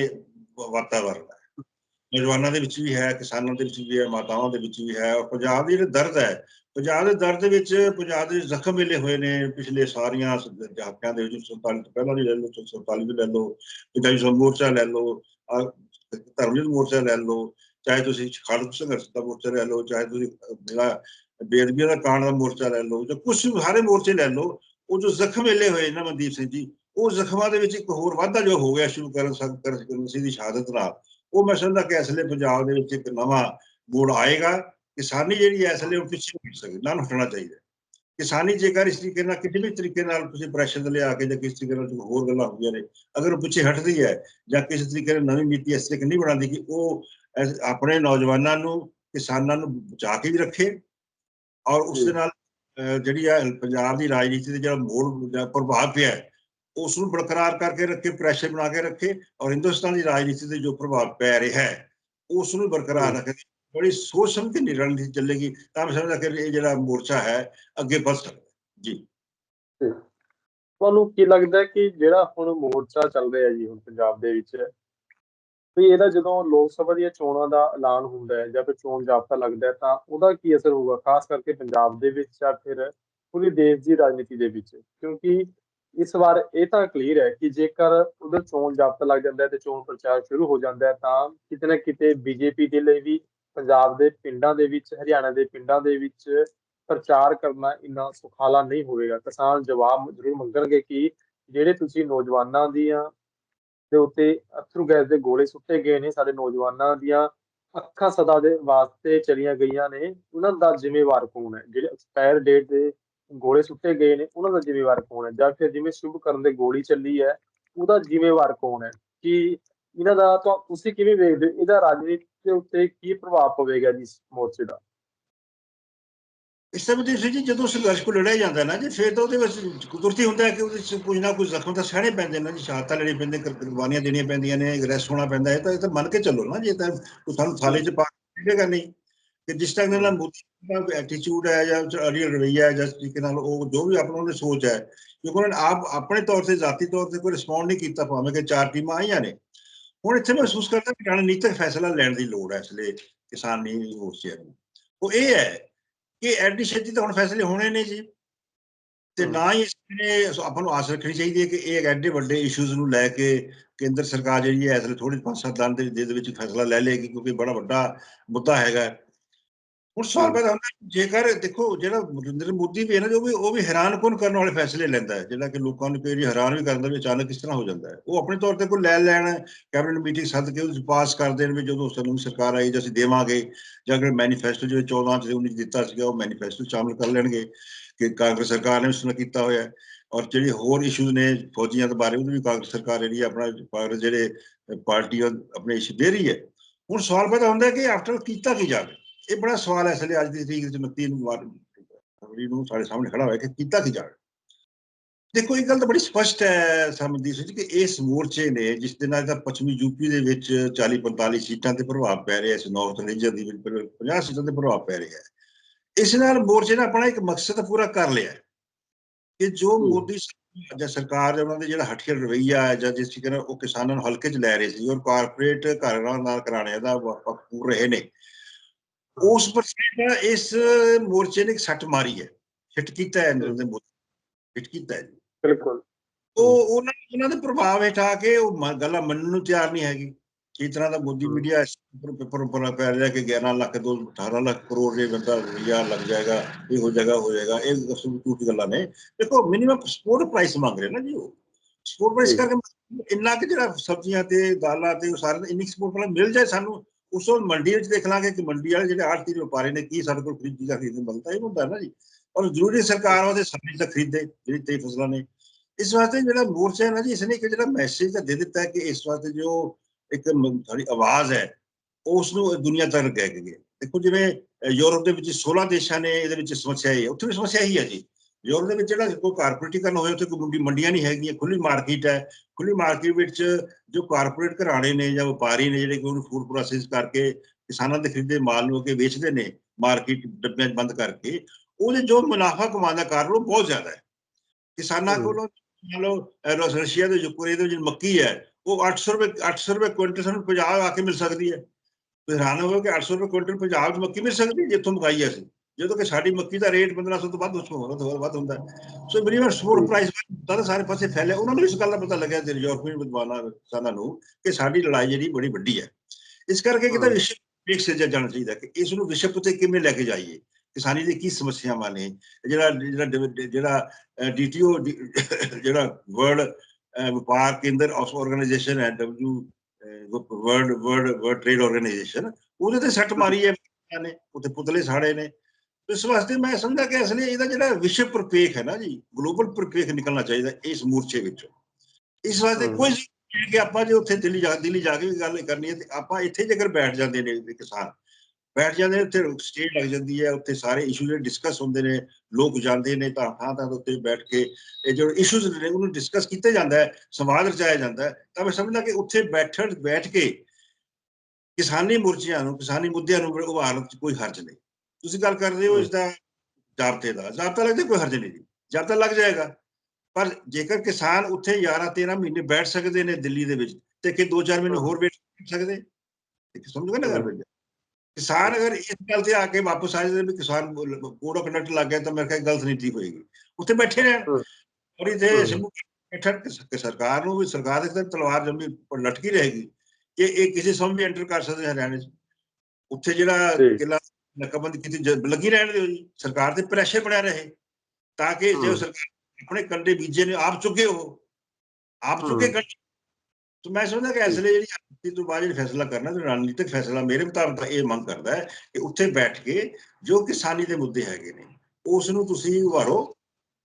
ਵਾਤਾਵਰਨ ਹੈ। ਨੌਜਵਾਨਾਂ ਦੇ ਵਿੱਚ ਵੀ ਹੈ ਕਿਸਾਨਾਂ ਦੇ ਵਿੱਚ ਵੀ ਹੈ ਮਾਤਾਵਾਂ ਦੇ ਵਿੱਚ ਵੀ ਹੈ ਔਰ ਪੰਜਾਬ ਦੀ ਜਿਹੜੀ ਦਰਦ ਹੈ ਪੰਜਾਬ ਦੇ ਦਰ ਦੇ ਵਿੱਚ, ਪੰਜਾਬ ਦੇ ਜ਼ਖਮ ਮਿਲੇ ਹੋਏ ਨੇ ਪਿਛਲੇ ਸਾਰੀਆਂ ਦਹਾਕਿਆਂ ਦੇ ਵਿੱਚ 47 ਤੋਂ ਪਹਿਲਾਂ ਦੀ ਲੈ ਲਓ 47 ਤੋਂ ਲੈ ਲਓ ਪੰਜਾਬੀ ਸਮ ਮੋਰਚਾ ਲੈ ਲਓ ਧਰਮਯੁੱਧ ਮੋਰਚਾ ਲੈ ਲਓ, ਚਾਹੇ ਤੁਸੀਂ ਖਾਲਸਾ ਸੰਘਰਸ਼ ਦਾ ਮੋਰਚਾ ਲੈ ਲਓ, ਚਾਹੇ ਤੁਸੀਂ ਜਿਹੜਾ ਬੇਦਬੀਆਂ ਦਾ ਕਾਂਡ ਦਾ ਮੋਰਚਾ ਲੈ ਲਓ, ਜਾਂ ਕੁਝ ਸਾਰੇ ਮੋਰਚੇ ਲੈ ਲਓ, ਉਹ ਜੋ ਜ਼ਖਮ ਮਿਲੇ ਹੋਏ ਨਾ ਮਨਦੀਪ ਸਿੰਘ ਜੀ, ਉਹ ਜ਼ਖਮਾਂ ਦੇ ਵਿੱਚ ਇੱਕ ਹੋਰ ਵਾਧਾ ਜੋ ਹੋ ਗਿਆ ਸ਼ੁਰੂ ਕਰਨ ਕਰਨ ਸੀ ਦੀ ਸ਼ਹਾਦਤ ਨਾਲ, ਉਹ ਮੈਂ ਸਮਝਦਾ ਕਿ ਇਸ ਲਈ ਪੰਜਾਬ ਦੇ ਵਿੱਚ ਇੱਕ ਨਵਾਂ ਮੋੜ ਆਏਗਾ ਕਿਸਾਨੀ ਜਿਹੜੀ ਹੈ ਇਸ ਲਈ ਉਹ ਪਿੱਛੇ ਨਹੀਂ ਸਕਦੀ ਨਾ ਹਟਣਾ ਚਾਹੀਦਾ। ਕਿਸਾਨੀ ਜੇਕਰ ਇਸ ਤਰੀਕੇ ਨਾਲ ਕਿਸੇ ਵੀ ਤਰੀਕੇ ਨਾਲ ਤੁਸੀਂ ਪ੍ਰੈਸ਼ਰ ਲਿਆ ਕੇ ਜਾਂ ਕਿਸੇ ਤਰੀਕੇ ਨਾਲ ਹੋਰ ਗੱਲਾਂ ਹੁੰਦੀਆਂ ਨੇ ਅਗਰ ਉਹ ਪਿੱਛੇ ਹਟਦੀ ਹੈ ਜਾਂ ਕਿਸੇ ਤਰੀਕੇ ਨਾਲ ਨਵੀਂ ਨੀਤੀ ਇਸ ਤਰੀਕੇ ਨਹੀਂ ਬਣਾਉਂਦੀ ਕਿ ਉਹ ਆਪਣੇ ਨੌਜਵਾਨਾਂ ਨੂੰ ਕਿਸਾਨਾਂ ਨੂੰ ਬਚਾ ਕੇ ਵੀ ਰੱਖੇ ਔਰ ਉਸ ਦੇ ਨਾਲ ਜਿਹੜੀ ਆ ਪੰਜਾਬ ਦੀ ਰਾਜਨੀਤੀ ਤੇ ਜਿਹੜਾ ਮੋੜ ਪ੍ਰਭਾਵ ਪਿਆ ਉਸ ਨੂੰ ਬਰਕਰਾਰ ਕਰਕੇ ਰੱਖੇ ਪ੍ਰੈਸ਼ਰ ਬਣਾ ਕੇ ਰੱਖੇ ਔਰ ਹਿੰਦੁਸਤਾਨ ਦੀ ਰਾਜਨੀਤੀ ਤੇ ਜੋ ਪ੍ਰਭਾਵ ਪੈ ਰਿਹਾ ਹੈ ਉਸ ਨੂੰ ਬਰਕਰਾਰ ਰੱਖੇ। ਬੜੀ ਸੋਚ ਸਮਝ ਕੇ ਰਣਨੀਤੀ ਚੱਲੇਗੀ, ਤਾਂ ਮੈਂ ਸਮਝਦਾ ਕਿ ਇਹ ਜਿਹੜਾ ਮੋਰਚਾ ਹੈ, ਅੱਗੇ ਵੱਧ ਸਕਦਾ ਜੀ। ਤੁਹਾਨੂੰ ਕੀ ਲੱਗਦਾ ਕਿ ਜਿਹੜਾ ਹੁਣ ਮੋਰਚਾ ਚੱਲ ਰਿਹਾ ਜੀ, ਹੁਣ ਪੰਜਾਬ ਦੇ ਵਿੱਚ, ਵੀ ਇਹਦਾ ਜਦੋਂ ਲੋਕ ਸਭਾ ਦੀਆਂ ਚੋਣਾਂ ਦਾ ਐਲਾਨ ਹੁੰਦਾ ਹੈ ਜਾਂ ਫਿਰ ਚੋਣ ਜਾਬਤਾ ਲੱਗਦਾ ਹੈ, ਤਾਂ ਉਹਦਾ ਕੀ ਅਸਰ ਹੋਊਗਾ? ਖਾਸ ਕਰਕੇ ਪੰਜਾਬ ਦੇ ਵਿੱਚ ਜਾਂ ਫਿਰ ਪੂਰੀ ਦੇਸ਼ ਦੀ ਰਾਜਨੀਤੀ ਦੇ ਵਿੱਚ? ਕਿਉਂਕਿ ਇਸ ਵਾਰ ਇਹ ਤਾਂ ਕਲੀਅਰ ਹੈ ਕਿ ਜੇਕਰ ਉਹਦਾ ਚੋਣ ਜਾਬਤਾ ਲੱਗ ਜਾਂਦਾ ਹੈ ਤੇ ਚੋਣ ਪ੍ਰਚਾਰ ਸ਼ੁਰੂ ਹੋ ਜਾਂਦਾ ਹੈ, ਤਾਂ ਕਿਤੇ ਨਾ ਕਿਤੇ ਬੀਜੇਪੀ ਦੇ ਲਈ ਵੀ ਪੰਜਾਬ ਦੇ ਪਿੰਡਾਂ ਦੇ ਵਿੱਚ, ਹਰਿਆਣਾ ਦੇ ਪਿੰਡਾਂ ਦੇ ਵਿੱਚ ਪ੍ਰਚਾਰ ਕਰਨਾ ਇੰਨਾ ਸੁਖਾਲਾ ਨਹੀਂ ਹੋਵੇਗਾ। ਕਿਸਾਨ ਜਵਾਬ ਜ਼ਰੂਰ ਮੰਗਣਗੇ ਕਿ ਜਿਹੜੇ ਤੁਸੀਂ ਨੌਜਵਾਨਾਂ ਦੀਆਂ ਦੇ ਉੱਤੇ ਅਥਰੂ ਗੈਸ ਦੇ ਗੋਲੇ ਸੁੱਟੇ ਗਏ ਨੇ, ਸਾਡੇ ਨੌਜਵਾਨਾਂ ਦੀਆਂ ਅੱਖਾਂ ਸਦਾ ਦੇ ਵਾਸਤੇ ਚਲੀਆਂ ਗਈਆਂ ਨੇ, ਉਹਨਾਂ ਦਾ ਜ਼ਿੰਮੇਵਾਰ ਕੌਣ ਹੈ? ਜਿਹੜੇ ਐਕਸਪਾਇਰ ਡੇਟ ਦੇ ਗੋਲੇ ਸੁੱਟੇ ਗਏ ਨੇ, ਉਹਨਾਂ ਦਾ ਜ਼ਿੰਮੇਵਾਰ ਕੌਣ ਹੈ? ਜਾਂ ਫਿਰ ਜਿਵੇਂ ਸ਼ੁਭ ਕਰਨ ਦੇ ਗੋਲੀ ਚੱਲੀ ਹੈ, ਉਹਦਾ ਜ਼ਿੰਮੇਵਾਰ ਕੌਣ ਹੈ? ਕਿ ਇਹਨਾਂ ਦਾ ਤੁਸੀਂ ਕਿਵੇਂ ਵੇਖਦੇ ਹੋ? ਇਹਦਾ ਰਾਜਨੀਤੀ ਦੇ ਉੱਤੇ ਕੀ ਪ੍ਰਭਾਵ ਪਵੇਗਾ ਜੀ ਮੋਰਚੇ ਦਾ ਇਸ ਤਰ੍ਹਾਂ ਦੀ ਜੀ ਜਦੋਂ ਸੰਘਰਸ਼ ਕੋ ਲੜਿਆ ਜਾਂਦਾ ਨਾ ਜੀ ਫਿਰ ਤਾਂ ਉਹਦੇ ਵਿੱਚ ਕੁਦਰਤੀ ਹੁੰਦਾ ਕਿ ਉਹਦੇ ਵਿੱਚ ਕੁਝ ਨਾ ਕੁਝ ਜ਼ਖਮ ਤਾਂ ਸਹਿਣੇ ਪੈਂਦੇ ਨੇ ਜੀ ਸ਼ਹਾਦਤਾਂ ਲੈਣੀ ਪੈਂਦੇ ਕੁਰਬਾਨੀਆਂ ਦੇਣੀਆਂ ਪੈਂਦੀਆਂ ਨੇ ਅਗਰੈਸ ਹੋਣਾ ਪੈਂਦਾ ਹੈ ਤਾਂ ਇਹ ਤਾਂ ਮੰਨ ਕੇ ਚੱਲੋ ਨਾ ਜੇ ਤਾਂ ਤੁਹਾਨੂੰ ਥਾਲੇ 'ਚ ਪਾ ਦੇਗਾ ਨਹੀਂ ਕਿ ਜਿਸ ਤਰ੍ਹਾਂ ਨਾਲ ਮੋਦੀ ਦਾ ਐਟੀਟਿਊਡ ਹੈ ਜਾਂ ਅੜੀ ਰਵਈਆ ਹੈ ਜਾਂ ਤਰੀਕੇ ਨਾਲ ਉਹ ਜੋ ਵੀ ਆਪਣਾ ਉਹਦੀ ਸੋਚ ਹੈ ਕਿਉਂਕਿ ਉਹਨਾਂ ਨੇ ਆਪ ਆਪਣੇ ਤੌਰ ਤੇ ਜ਼ਾਤੀ ਤੌਰ ਤੇ ਕੋਈ ਰਿਸਪੌਂਡ ਨਹੀਂ ਕੀਤਾ ਭਾਵੇਂ ਕਿ ਚਾਰ ਟੀਮਾਂ ਆਈਆਂ ਨੇ ਹੁਣ ਇੱਥੇ ਮਹਿਸੂਸ ਕਰਦਾ ਕਿ ਰਣਨੀਤਿਕ ਫੈਸਲਾ ਲੈਣ ਦੀ ਲੋੜ ਹੈ ਇਸ ਲਈ ਕਿਸਾਨੀ ਮੋਰਚੇ ਨੂੰ। ਉਹ ਇਹ ਹੈ ਕਿ ਐਡੀ ਛੇਤੀ ਤਾਂ ਹੁਣ ਫੈਸਲੇ ਹੋਣੇ ਨੇ ਜੀ। ਤੇ ਨਾ ਹੀ ਇਸਨੇ ਆਪਾਂ ਨੂੰ ਆਸ ਰੱਖਣੀ ਚਾਹੀਦੀ ਹੈ ਕਿ ਇਹ ਐਡੇ ਵੱਡੇ ਇਸ਼ੂਜ਼ ਨੂੰ ਲੈ ਕੇ ਕੇਂਦਰ ਸਰਕਾਰ ਜਿਹੜੀ ਹੈ ਇਸ ਲਈ ਥੋੜੀ ਪੰਜ ਸੱਤ ਦਿਨ ਦੇ ਦੇ ਵਿੱਚ ਫੈਸਲਾ ਲੈ ਲੇਗੀ ਕਿਉਂਕਿ ਬੜਾ ਵੱਡਾ ਮੁੱਦਾ ਹੈਗਾ। ਹੁਣ ਸਵਾਲ ਪੈਦਾ ਹੁੰਦਾ ਜੇਕਰ ਦੇਖੋ ਜਿਹੜਾ ਨਰਿੰਦਰ ਮੋਦੀ ਵੀ ਹੈ ਨਾ ਜੋ ਵੀ ਉਹ ਵੀ ਹੈਰਾਨ ਕੌਣ ਕਰਨ ਵਾਲੇ ਫੈਸਲੇ ਲੈਂਦਾ ਹੈ? ਜਿਹੜਾ ਕਿ ਲੋਕਾਂ ਨੂੰ ਕਈ ਹੈਰਾਨ ਵੀ ਕਰਦਾ ਵੀ ਅਚਾਨਕ ਕਿਸ ਤਰ੍ਹਾਂ ਹੋ ਜਾਂਦਾ ਹੈ? ਉਹ ਆਪਣੇ ਤੌਰ ਤੇ ਕੋਈ ਲੈ ਲੈਣ ਕੈਬਨਿਟ ਮੀਟਿੰਗ ਸੱਦ ਕੇ ਉਹ ਪਾਸ ਕਰ ਦੇਣ ਵੀ ਜਦੋਂ ਸਾਨੂੰ ਸਰਕਾਰ ਆਈ ਜਾਂ ਅਸੀਂ ਦੇਵਾਂਗੇ। ਜਾਂ ਅਗਰ ਮੈਨੀਫੈਸਟੋ ਜੋ 14 ਚ 19 ਚ ਦਿੱਤਾ ਸੀਗਾ ਉਹ ਮੈਨੀਫੈਸਟੋ ਸ਼ਾਮਲ ਕਰ ਲੈਣਗੇ ਕਿ ਕਾਂਗਰਸ ਸਰਕਾਰ ਨੇ ਉਸ ਨਾਲ ਕੀਤਾ ਹੋਇਆ ਹੈ। ਔਰ ਜਿਹੜੇ ਹੋਰ ਇਸ਼ੂਜ਼ ਨੇ ਫੌਜੀਆਂ ਦੇ ਬਾਰੇ ਉਹਦੇ ਵੀ ਕਾਂਗਰਸ ਸਰਕਾਰ ਜਿਹੜੀ ਆਪਣਾ ਕਾਂਗਰਸ ਜਿਹੜੇ ਪਾਰਟੀ ਆਪਣੇ ਇਸ਼ੂ ਦੇ ਰਹੀ ਹੈ। ਹੁਣ ਸਵਾਲ ਪੈਦਾ ਹੁੰਦਾ ਹੈ ਕਿ ਆਫਟਰ ਕੀਤਾ ਕੀ ਜਾਵੇ ਇਹ ਬੜਾ ਸਵਾਲ ਹੈ ਇਸ ਲਈ ਅੱਜ ਦੀ ਤਰੀਕ ਵਿੱਚ 29 ਨੂੰ ਨੂੰ ਸਾਡੇ ਸਾਹਮਣੇ ਖੜਾ ਹੋਇਆ ਕਿ ਕੀਤਾ ਕੀ ਜਾਵੇ ਦੇਖੋ ਇਹ ਗੱਲ ਤਾਂ ਬੜੀ ਸਪਸ਼ਟ ਹੈ ਸਮਝਦੀ ਸੀ ਕਿ ਇਸ ਮੋਰਚੇ ਨੇ ਜਿਸ ਦੇ ਨਾਲ ਤਾਂ ਪੱਛਮੀ ਯੂਪੀ ਦੇ ਵਿੱਚ 40 45 ਸੀਟਾਂ ਤੇ ਪ੍ਰਭਾਵ ਪੈ ਰਿਹਾ ਇਸ ਨਾਰਥ ਰੀਜਨ ਦੀ ਵਿੱਚ 50 ਸੀਟਾਂ ਤੇ ਪ੍ਰਭਾਵ ਪੈ ਰਿਹਾ ਹੈ ਇਸ ਨਾਲ ਮੋਰਚੇ ਨੇ ਆਪਣਾ ਇੱਕ ਮਕਸਦ ਪੂਰਾ ਕਰ ਲਿਆ ਕਿ ਜੋ। ਮੋਦੀ ਜਾਂ ਸਰਕਾਰ ਦੇ ਉਹਨਾਂ ਦੇ ਜਿਹੜਾ ਹਠੀਰ ਰਵਈਆ ਹੈ ਜਾਂ ਜਿਸ ਤਰੀਕੇ ਨਾਲ ਉਹ ਕਿਸਾਨਾਂ ਨੂੰ ਹਲਕੇ 'ਚ ਲੈ ਰਹੇ ਸੀ ਔਰ ਕਾਰਪੋਰੇਟ ਘਰਾਂ ਨਾਲ ਕਰਾਣੇ ਦਾ ਵਕਤ ਪੂਰ ਰਹੇ ਨੇ। ਉਸ ਪਰਸੈਂਟ ਇਸ ਮੋਰਚੇ ਨੇ ਸੱਟ ਮਾਰੀ ਹੈ ਹਿੱਟ ਕੀਤਾ ਹੈ ਨਰਿੰਦਰ ਮੋਦੀ ਹਿੱਟ ਕੀਤਾ ਹੈ। ਬਿਲਕੁਲ ਉਹ ਉਹਨਾਂ ਉਹਨਾਂ ਦੇ ਪ੍ਰਭਾਵ ਹੇਠ ਆ ਕੇ ਉਹ ਗੱਲਾਂ ਮੰਨਣ ਨੂੰ ਤਿਆਰ ਨਹੀਂ ਹੈਗੀ ਇਸ ਤਰ੍ਹਾਂ ਦਾ ਮੋਦੀ। ਮੀਡੀਆ ਪੇਪਰ ਪਰ ਪੈ ਰਿਹਾ ਕਿ 11 ਲੱਖ ਤੋਂ 18 ਲੱਖ ਕਰੋੜ ਦੇ ਬੰਦਾ ਰੁਪਈਆ ਲੱਗ ਜਾਏਗਾ ਇਹ ਹੋ ਜਾਏਗਾ ਹੋ ਜਾਏਗਾ ਇਹ ਝੂਠੀ ਗੱਲਾਂ ਨੇ ਦੇਖੋ ਮਿਨੀਮਮ ਸਪੋਰਟ ਪ੍ਰਾਈਸ ਮੰਗ ਰਹੇ ਨਾ ਜੀ ਉਹ ਸਪੋਰਟ ਪ੍ਰਾਈਸ। ਕਰਕੇ ਇੰਨਾ ਕਿ ਜਿਹੜਾ ਸਬਜ਼ੀਆਂ ਤੇ ਦਾਲਾਂ ਤੇ ਉਹ ਸਾਰੇ ਇੰਨੀ ਸਪੋਰਟ ਪ੍ਰਾਈਸ ਮਿਲ ਜਾਏ ਸਾਨੂੰ ਉਸ ਤੋਂ ਮੰਡੀ ਵਿੱਚ ਦੇਖ ਲਾਂਗੇ ਕਿ ਮੰਡੀ ਵਾਲੇ ਜਿਹੜੇ ਆੜਤੀ ਵਪਾਰੀ ਨੇ ਕੀ ਸਾਡੇ ਕੋਲ ਖਰੀਦ ਜਾਂ ਖਰੀਦਣ ਮਿਲਦਾ ਇਹ ਹੁੰਦਾ ਨਾ ਜੀ। ਔਰ ਜ਼ਰੂਰੀ ਸਰਕਾਰ ਉਹਦੇ ਸਮੇਂ ਤੱਕ ਖਰੀਦੇ ਜਿਹੜੀ ਤੇ ਫਸਲਾਂ ਨੇ। ਇਸ ਵਾਸਤੇ ਜਿਹੜਾ ਮੋਰਚਾ ਹੈ ਨਾ ਜੀ ਇਸਨੇ ਇੱਕ ਜਿਹੜਾ ਮੈਸੇਜ ਤਾਂ ਦੇ ਦਿੱਤਾ ਕਿ ਇਸ ਵਾਸਤੇ ਜੋ ਇੱਕ ਸਾਡੀ ਆਵਾਜ਼ ਹੈ ਉਸ ਨੂੰ ਦੁਨੀਆ ਤੱਕ ਲੈ ਕੇ ਗਏ। ਦੇਖੋ ਜਿਵੇਂ ਅਹ, ਯੂਰਪ ਦੇ ਵਿੱਚ 16 ਦੇਸ਼ਾਂ ਨੇ ਇਹਦੇ ਵਿੱਚ ਸਮੱਸਿਆ ਹੀ ਹੈ। ਉੱਥੇ ਵੀ ਸਮੱਸਿਆ ਹੀ ਹੈ ਜੀ। ਯੂਰਪ ਦੇ ਵਿੱਚ ਜਿਹੜਾ ਕੋਈ ਕਾਰਪੋਰੇਟੀਕਰਨ ਹੋਏ ਉੱਥੇ ਕੋਈ ਮੰਡੀ ਮੰਡੀਆਂ ਨਹੀਂ ਹੈਗੀਆਂ ਖੁੱਲੀ ਮਾਰਕੀਟ ਹੈ। ਖੁੱਲੀ ਮਾਰਕੀਟ ਵਿੱਚ ਜੋ ਕਾਰਪੋਰੇਟ ਘਰਾਣੇ ਨੇ ਜਾਂ ਵਪਾਰੀ ਨੇ ਜਿਹੜੇ ਕਿ ਉਹਨੂੰ ਫੂਡ ਪ੍ਰੋਸੈਸ ਕਰਕੇ ਕਿਸਾਨਾਂ ਦੇ ਖਰੀਦੇ ਮਾਲ ਨੂੰ ਅੱਗੇ ਵੇਚਦੇ ਨੇ ਮਾਰਕੀਟ ਡੱਬਿਆਂ 'ਚ ਬੰਦ ਕਰਕੇ ਉਹਦੇ ਜੋ ਮੁਨਾਫਾ ਕਮਾਉਣ ਦਾ ਕਾਰਨ ਉਹ ਬਹੁਤ ਜ਼ਿਆਦਾ ਹੈ। ਕਿਸਾਨਾਂ। ਕੋਲੋਂ ਮੰਨ ਲਓ ਰਸ਼ੀਆ ਦੇ ਯੂਕਰੇਨ ਦੇ ਜਿਹੜੀ ਮੱਕੀ ਹੈ ਉਹ 800 ਰੁਪਏ 800 ਰੁਪਏ ਕੁਇੰਟਲ ਸਾਨੂੰ ਪੰਜਾਬ ਆ ਕੇ ਮਿਲ ਸਕਦੀ ਹੈ। ਹੈਰਾਨ ਹੋਵੇ ਕਿ 800 ਰੁਪਏ ਕੁਇੰਟਲ ਪੰਜਾਬ 'ਚ ਮੱਕੀ ਮਿਲ ਸਕਦੀ ਹੈ ਜਿੱਥੋਂ ਮੰਗਾਈ ਹੈ ਅਸੀਂ। ਜਦੋਂ ਕਿ ਸਾਡੀ ਮੱਕੀ ਦਾ ਰੇਟ 1500 ਤੋਂ ਵੱਧ ਉਸ ਤੋਂ ਤੋਂ ਵੱਧ ਹੁੰਦਾ। ਸੋ ਮਿਨੀਮਮ ਸਪੋਰਟ ਪ੍ਰਾਈਸ ਤਾਂ ਸਾਰੇ ਪਾਸੇ ਫੈਲਿਆ ਉਹਨਾਂ ਨੂੰ ਇਸ ਗੱਲ ਦਾ ਪਤਾ ਲੱਗਿਆ ਤੇ ਯੂਰਪੀਅਨ ਵਿਦਵਾਨਾਂ ਕਿਸਾਨਾਂ ਨੂੰ ਕਿ ਸਾਡੀ ਲੜਾਈ ਜਿਹੜੀ ਬੜੀ ਵੱਡੀ ਹੈ। ਇਸ ਕਰਕੇ ਕਿਤੇ। ਵਿਸ਼ਵ ਵੇਖ ਸਿਰਜਿਆ ਜਾਣਾ ਚਾਹੀਦਾ ਕਿ ਇਸ ਨੂੰ ਵਿਸ਼ਵ ਉਤੇ ਕਿਵੇਂ ਲੈ ਕੇ ਜਾਈਏ? ਕਿਸਾਨੀ ਦੀ ਕੀ ਸਮੱਸਿਆਵਾਂ ਨੇ ਜਿਹੜਾ ਜਿਹੜਾ ਜਿਹੜਾ ਡੀਟੀਓ ਜਿਹੜਾ ਵਰਲਡ ਵਪਾਰ ਕੇਂਦਰ ਆਫ ਆਰਗੇਨਾਈਜੇਸ਼ਨ ਹੈ W world world world trade organisation ਉਹਦੇ ਤੇ ਸੱਟ ਮਾਰੀ ਹੈ ਨੇ ਉੱਥੇ ਪੁਤਲੇ ਸਾੜੇ ਨੇ। ਇਸ ਵਾਸਤੇ ਮੈਂ ਸਮਝਦਾ ਕਿ ਅਸਲੀ ਇਹਦਾ ਜਿਹੜਾ ਵਿਸ਼ਵ ਪ੍ਰਪੇਖ ਹੈ ਨਾ ਜੀ ਗਲੋਬਲ ਪ੍ਰਪੇਖ ਨਿਕਲਣਾ ਚਾਹੀਦਾ ਇਸ ਮੋਰਚੇ ਵਿੱਚੋਂ ਇਸ ਵਾਸਤੇ। ਕੋਈ ਕਿ ਆਪਾਂ ਜੇ ਉੱਥੇ ਦਿੱਲੀ ਜਾ ਦਿੱਲੀ ਜਾ ਕੇ ਵੀ ਗੱਲ ਕਰਨੀ ਹੈ ਤੇ ਆਪਾਂ ਇੱਥੇ ਜੇਕਰ ਬੈਠ ਜਾਂਦੇ ਨੇ ਕਿਸਾਨ ਬੈਠ ਜਾਂਦੇ ਨੇ, ਉੱਥੇ ਸਟੇਜ ਲੱਗ ਜਾਂਦੀ ਹੈ ਉੱਥੇ ਸਾਰੇ ਇਸ਼ੂ ਜਿਹੜੇ ਡਿਸਕਸ ਹੁੰਦੇ ਨੇ ਲੋਕ ਜਾਂਦੇ ਨੇ ਤਾਂ ਥਾਂ ਥਾਂ ਉੱਤੇ ਬੈਠ ਕੇ ਇਹ ਜੋ ਇਸ਼ੂਜ਼ ਨੇ ਉਹਨੂੰ ਡਿਸਕਸ ਕੀਤਾ ਜਾਂਦਾ ਹੈ ਸੰਵਾਦ ਰਚਾਇਆ ਜਾਂਦਾ ਹੈ ਤਾਂ ਮੈਂ ਸਮਝਦਾ ਕਿ ਉੱਥੇ ਬੈਠਣ ਬੈਠ ਕੇ ਕਿਸਾਨੀ ਮੋਰਚਿਆਂ ਨੂੰ ਕਿਸਾਨੀ ਮੁੱਦਿਆਂ ਨੂੰ ਉਭਾਰਨ ਚ ਕੋਈ ਹਰਜ ਨਹੀਂ ਤੁਸੀਂ ਗੱਲ ਕਰ ਰਹੇ ਹੋ ਇਸ ਦਾ ਜ਼ਾਬਤੇ ਦਾ। ਜ਼ਾਬਤਾ ਲੱਗਦਾ ਕੋਈ ਹਰਜ ਨਹੀਂ ਜੀ। ਜ਼ਾਬਤਾ ਲੱਗ ਜਾਏਗਾ। ਪਰ ਜੇਕਰ ਕਿਸਾਨ ਉੱਥੇ 11 13 ਮਹੀਨੇ ਬੈਠ ਸਕਦੇ ਨੇ ਦਿੱਲੀ ਦੇ ਵਿੱਚ ਤੇ ਕਿ 2-4 ਮਹੀਨੇ ਹੋਰ ਵੇਟ ਕਰ ਸਕਦੇ ਤੇ ਸਮਝ ਗਏ ਨਾ ਗੱਲ ਮੇਰੀ? ਕਿਸਾਨ ਅਗਰ ਇਸ ਗੱਲ ਤੇ ਆ ਕੇ ਵਾਪਸ ਆ ਜਾਂਦੇ ਵੀ ਕਿਸਾਨ ਕੋਡ ਆਫ ਕੰਡਕਟ ਲੱਗ ਗਿਆ ਤਾਂ ਮੇਰੇ ਖਿਆਲ ਗਲਤ ਨੀਤੀ ਹੋਏਗੀ। ਉੱਥੇ ਬੈਠੇ ਰਹਿਣ। ਔਰ ਇਹਦੇ। ਸਿੰਮੂ ਬੈਠਣ ਸਰਕਾਰ ਨੂੰ ਵੀ ਸਰਕਾਰ ਦੇ ਤਲਵਾਰ ਜੰਮੀ ਲਟਕੀ ਰਹੇਗੀ ਕਿ ਇਹ ਕਿਸੇ ਸਮੇਂ ਵੀ ਐਂਟਰ ਕਰ ਸਕਦੇ ਹਰਿਆਣੇ 'ਚ। ਉੱਥੇ ਜਿਹੜਾ। ਕਿਲਾ ਨਕਾਬੰਦੀ ਕੀਤੀ ਲੱਗੀ ਰਹਿਣ ਦਿਓ ਜੀ। ਸਰਕਾਰ ਤੇ ਪ੍ਰੈਸ਼ਰ ਬਣਿਆ ਰਹੇ। ਤਾਂ ਕਿ ਜੇ। ਸਰਕਾਰ ਆਪਣੇ ਕੰਡੇ ਬੀਜੇ ਨੇ ਆਪ ਚੁੱਕੇ ਉਹ। ਆਪ ਚੁੱਕੇ। ਕੰਡੇ। ਤਾਂ ਮੈਂ ਸਮਝਦਾ ਕਿ ਇਸ ਲਈ ਜਿਹੜੀ ਅੱਜ ਤੋਂ ਬਾਅਦ ਜਿਹੜੀ ਫੈਸਲਾ ਕਰਨਾ ਤੇ ਰਣਨੀਤਿਕ ਫੈਸਲਾ ਮੇਰੇ ਮੁਤਾਬਕ ਤਾਂ ਇਹ ਮੰਗ ਕਰਦਾ ਹੈ ਕਿ ਉੱਥੇ ਬੈਠ ਕੇ ਜੋ ਕਿਸਾਨੀ ਦੇ ਮੁੱਦੇ ਹੈਗੇ ਨੇ ਉਸ ਨੂੰ ਤੁਸੀਂ ਉਭਾਰੋ।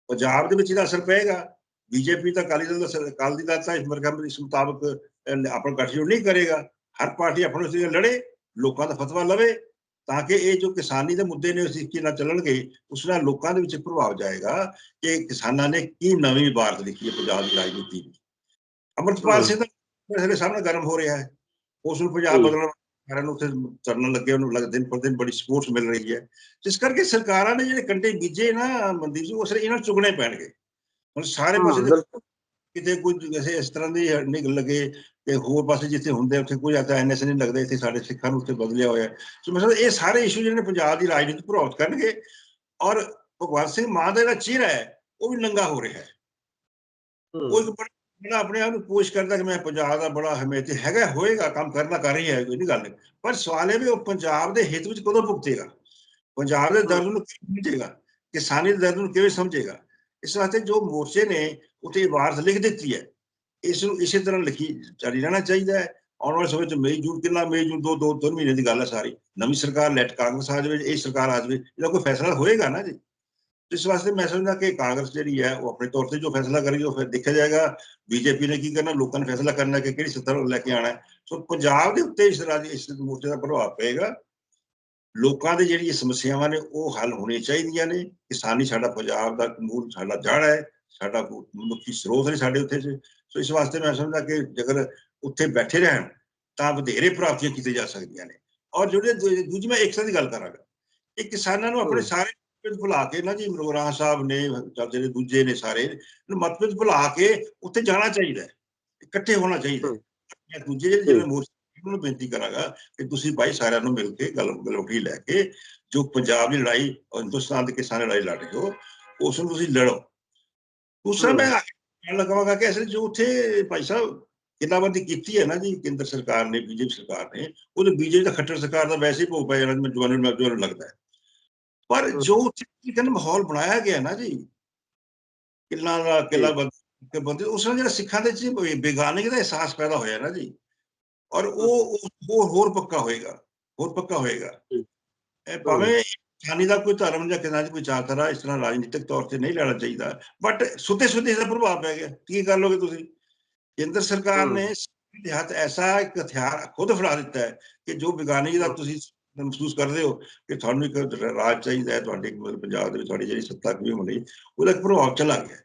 ਪੰਜਾਬ ਦੇ ਵਿੱਚ ਇਹਦਾ ਅਸਰ ਪਏਗਾ। ਬੀਜੇਪੀ ਤਾਂ ਅਕਾਲੀ ਦਲ ਦਾ ਅਕਾਲੀ ਦਲ ਤਾਂ ਇਸ ਮਰਕਮ ਇਸ ਮੁਤਾਬਕ ਆਪਣਾ ਗਠਜੋੜ ਨਹੀਂ ਕਰੇਗਾ। ਹਰ ਪਾਰਟੀ ਆਪਣੇ ਉਸੇ ਲੜੇ ਲੋਕਾਂ ਦਾ ਫਤਵਾ ਲਵੇ। ਤਾਂ ਕਿ ਇਹ ਜੋ ਕਿਸਾਨੀ ਦੇ ਮੁੱਦੇ ਨੇ ਉਸ ਤਰੀਕੇ ਨਾਲ ਚੱਲਣਗੇ ਉਸ ਨਾਲ ਲੋਕਾਂ ਦੇ ਵਿੱਚ ਪ੍ਰਭਾਵ ਜਾਏਗਾ ਕਿ ਕਿਸਾਨਾਂ ਨੇ ਕੀ ਨਵੀਂ ਇਬਾਰਤ ਲਿਖੀ ਹੈ ਪੰਜਾਬ ਦੀ ਰਾਜਨੀਤੀ ਵਿੱਚ ਅਮਰਪਾਲ। ਸਿੰਘ ਦਾ ਸਾਡੇ ਸਾਹਮਣੇ ਗਰਮ ਹੋ ਰਿਹਾ ਹੈ। ਉਸ ਨੂੰ ਪੰਜਾਬ। ਬਦਲਣ ਕਾਰਨ ਉੱਥੇ ਚੜਨ ਲੱਗੇ ਉਹਨੂੰ ਲੱਗ ਦਿਨ ਪਰ ਦਿਨ ਬੜੀ ਸਪੋਰਟ ਮਿਲ ਰਹੀ ਹੈ। ਜਿਸ ਕਰਕੇ ਸਰਕਾਰਾਂ ਨੇ ਜਿਹੜੇ ਕੰਡੇ ਬੀਜੇ ਨਾ ਮਨਦੀਪ ਜੀ ਉਸ ਇਹਨਾਂ ਚੁਗਣੇ ਪੈਣਗੇ। ਹੁਣ ਸਾਰੇ ਪਾਸੇ ਕਿਤੇ ਕੋਈ ਵੈਸੇ ਇਸ ਤਰ੍ਹਾਂ ਦੀ ਨਿਕਲ ਲੱਗੇ ਕਿ ਹੋਰ ਪਾਸੇ ਜਿੱਥੇ ਹੁੰਦੇ ਉੱਥੇ ਕੋਈ आता ਐਨਐਸ ਨਹੀਂ ਲੱਗਦਾ ਇੱਥੇ ਸਾਡੇ ਸਿੱਖਾਂ ਨੂੰ ਉੱਥੇ ਬਦਲਿਆ ਹੋਇਆ। ਸੋ ਮਤਲਬ ਇਹ ਸਾਰੇ ਇਸ਼ੂ ਜਿਹੜੇ ਪੰਜਾਬ ਦੀ ਰਾਜਨੀਤੀ ਪ੍ਰਭਾਵਿਤ ਕਰਨਗੇ ਔਰ ਭਗਵੰਤ ਸਿੰਘ ਮਾਨ ਦਾ ਜਿਹੜਾ ਚਿਹਰਾ ਹੈ ਉਹ ਵੀ ਨੰਗਾ ਹੋ ਰਿਹਾ ਹੈ। ਉਹ ਇੱਕ ਆਪਣੇ ਆਪ ਨੂੰ ਕੋਸ਼ਿਸ਼ ਕਰਦਾ ਕਿ ਮੈਂ ਪੰਜਾਬ ਦਾ ਬੜਾ ਹਮੇਤੀ ਹੈਗਾ ਹੋਏਗਾ ਕੰਮ ਕਰਨਾ ਕਰ ਰਹੀ ਹੈ ਕੋਈ ਨਹੀਂ ਗੱਲ। ਨਹੀਂ ਪਰ ਸਵਾਲ ਇਹ ਵੀ ਉਹ ਪੰਜਾਬ ਦੇ ਹਿੱਤ ਵਿੱਚ ਕਦੋਂ ਭੁਗਤੇਗਾ? ਪੰਜਾਬ ਦੇ ਦਰਦ ਨੂੰ ਕਿਵੇਂ ਸਮਝੇਗਾ? ਕਿਸਾਨੀ ਦੇ ਦਰਦ ਨੂੰ ਕਿਵੇਂ ਸਮਝੇਗਾ? ਇਸ ਵਾਸਤੇ ਜੋ ਮੋਰਚੇ ਨੇ ਉੱਥੇ ਇਬਾਰਤ ਲਿਖ ਦਿੱਤੀ ਹੈ। ਇਸ ਨੂੰ ਇਸੇ ਤਰ੍ਹਾਂ ਲਿਖੀ ਜਾਰੀ ਰਹਿਣਾ ਚਾਹੀਦਾ ਹੈ। ਆਉਣ ਵਾਲੇ ਸਮੇਂ ਚ ਮਈ, ਜੂਨ ਕਿੰਨਾ, ਮਈ, ਜੂਨ ਦੋ ਦੋ, ਤਿੰਨ ਮਹੀਨੇ ਦੀ ਗੱਲ ਹੈ ਸਾਰੀ। ਨਵੀਂ ਸਰਕਾਰ, ਲੈਟ ਕਾਂਗਰਸ ਆ ਜਾਵੇ, ਇਹ ਸਰਕਾਰ ਆ ਜਾਵੇ, ਇਹਦਾ ਕੋਈ ਫੈਸਲਾ ਹੋਏਗਾ ਨਾ ਜੀ? ਇਸ ਵਾਸਤੇ ਮੈਂ ਸਮਝਦਾ ਕਿ ਕਾਂਗਰਸ ਜਿਹੜੀ ਹੈ, ਉਹ ਆਪਣੇ ਤੌਰ ਤੇ ਜੋ ਫੈਸਲਾ ਕਰੇਗੀ, ਉਹ ਫਿਰ ਦੇਖਿਆ ਜਾਏਗਾ। ਬੀਜੇਪੀ ਨੇ ਕੀ ਕਰਨਾ, ਲੋਕਾਂ ਨੇ ਫੈਸਲਾ ਕਰਨਾ ਕਿ ਕਿਹੜੀ ਸੱਤਾ ਲੈ ਕੇ ਆਣਾ ਸੋ ਪੰਜਾਬ ਦੇ ਉੱਤੇ ਇਸ ਰਾਜ ਇਸ ਮੋਰਚੇ ਦਾ ਪ੍ਰਭਾਵ ਪਏਗਾ। ਲੋਕਾਂ ਦੇ ਜਿਹੜੀਆਂ ਸਮੱਸਿਆਵਾਂ ਨੇ, ਉਹ ਹੱਲ ਹੋਣੀਆਂ ਚਾਹੀਦੀਆਂ ਨੇ। ਕਿਸਾਨੀ ਸਾਡਾ ਪੰਜਾਬ ਦਾ ਮੂਲ, ਸਾਡਾ ਜੜ ਹੈ। ਸਾਡਾ ਮੁੱਖੀ ਸਰੋਤ ਨੇ ਸਾਡੇ ਉੱਤੇ ਸੋ ਇਸ ਵਾਸਤੇ ਮੈਂ ਸਮਝਦਾ ਕਿ ਜੇਕਰ ਉੱਥੇ ਬੈਠੇ ਰਹਿਣ ਤਾਂ ਵਧੇਰੇ ਪ੍ਰਾਪਤੀਆਂ ਕੀਤੀਆਂ ਜਾ ਸਕਦੀਆਂ ਨੇ। ਔਰ ਜਿਹੜੇ ਦੂਜੀ ਮੈਂ ਇੱਕ ਦੀ ਗੱਲ ਕਰਾਂਗਾ। ਇਹ ਕਿਸਾਨਾਂ ਨੂੰ ਆਪਣੇ। ਸਾਰੇ ਮਤਭੇਦ ਭੁਲਾ ਕੇ ਨਾ ਜੀ ਮਰੋਰਾ ਸਾਹਿਬ ਨੇ ਜਿਹੜੇ ਦੂਜੇ ਨੇ ਸਾਰੇ ਮਤਭੇਦ ਭੁਲਾ ਕੇ ਉੱਥੇ ਜਾਣਾ ਚਾਹੀਦਾ ਇਕੱਠੇ ਹੋਣਾ ਚਾਹੀਦਾ। ਮੈਂ ਦੂਜੇ ਜਿਹੜੇ ਮੋਰਚੇ ਨੂੰ ਬੇਨਤੀ ਕਰਾਂਗਾ ਕਿ ਤੁਸੀਂ ਭਾਈ ਸਾਰਿਆਂ ਨੂੰ ਮਿਲ ਕੇ ਗੱਲ ਗਲੋਟੀ ਲੈ ਕੇ ਜੋ ਪੰਜਾਬ ਦੀ ਲੜਾਈ ਔਰ ਹਿੰਦੁਸਤਾਨ ਦੀ ਕਿਸਾਨ ਲੜਾਈ ਲੜ ਰਹੇ ਹੋ ਉਸ ਨੂੰ ਤੁਸੀਂ ਲੜੋ। ਦੂਸਰਾ। ਮੈਂ ਕਹਿਣ ਲਗਾਵਾਂਗਾ ਕਿ ਅਸਲ ਜੋ ਉੱਥੇ ਭਾਈ ਸਾਹਿਬ ਕਿੰਨਾਬੰਦੀ ਕੀਤੀ ਹੈ ਨਾ ਜੀ ਕੇਂਦਰ ਸਰਕਾਰ ਨੇ ਬੀਜੇਪੀ ਸਰਕਾਰ ਨੇ ਉਹਦੇ ਬੀਜੇਪੀ ਦਾ ਖੱਟਰ ਸਰਕਾਰ ਦਾ ਵੈਸੇ ਹੀ ਭੋਗ ਪੈ ਜਾਣਾ ਮੈਨੂੰ ਜਵਾਨੀ ਨੂੰ ਮੈਨੂੰ ਲੱਗਦਾ ਹੈ ਪਰ। ਜੋ ਉੱਥੇ ਕੀ ਕਹਿੰਦੇ ਮਾਹੌਲ ਬਣਾਇਆ ਗਿਆ ਨਾ ਜੀ ਕਿੱਲਾ ਦਾ ਕਿੱਲਾ ਬੰਦ ਬੰਦੇ ਉਸ ਨਾਲ ਜਿਹੜਾ ਸਿੱਖਾਂ ਦੇ ਚ ਬੇਗਾਨਗੀ ਦਾ ਅਹਿਸਾਸ ਪੈਦਾ ਹੋਇਆ ਨਾ ਜੀ ਔਰ ਉਹ ਉਹ ਹੋਰ ਹੋਰ ਪੱਕਾ ਹੋਏਗਾ ਹੋਰ ਪੱਕਾ ਹੋਏਗਾ। ਇਹ ਭਾਵੇਂ ਖਾਨੀ ਦਾ ਕੋਈ ਧਰਮ ਜਾਂ ਕਿਨਾਂ ਦੀ ਕੋਈ ਵਿਚਾਰਧਾਰਾ ਇਸ ਤਰ੍ਹਾਂ ਰਾਜਨੀਤਿਕ ਤੌਰ ਤੇ ਨਹੀਂ ਲੈਣਾ ਚਾਹੀਦਾ। ਬਟ ਸੁੱਤੇ ਸੁੱਤੇ ਇਹਦਾ ਪ੍ਰਭਾਵ ਪੈ ਗਿਆ। ਕੀ ਕਰ ਲੋਗੇ ਤੁਸੀਂ? ਕੇਂਦਰ ਸਰਕਾਰ। ਨੇ ਦੇ ਹੱਥ ਐਸਾ ਇੱਕ ਹਥਿਆਰ ਖੁਦ ਫੜਾ ਦਿੱਤਾ ਹੈ ਕਿ ਜੋ ਬੇਗਾਨਗੀ ਦਾ। ਤੁਸੀਂ ਮਹਿਸੂਸ ਕਰਦੇ ਹੋ ਕਿ ਤੁਹਾਨੂੰ ਇੱਕ ਰਾਜ ਚਾਹੀਦਾ ਹੈ ਤੁਹਾਡੇ ਪੰਜਾਬ ਦੇ ਵਿੱਚ ਤੁਹਾਡੀ ਜਿਹੜੀ ਸੱਤਾ ਕਿਵੇਂ ਹੋਣੀ ਉਹਦਾ ਇੱਕ ਪ੍ਰਭਾਵ ਚਲਾ ਗਿਆ।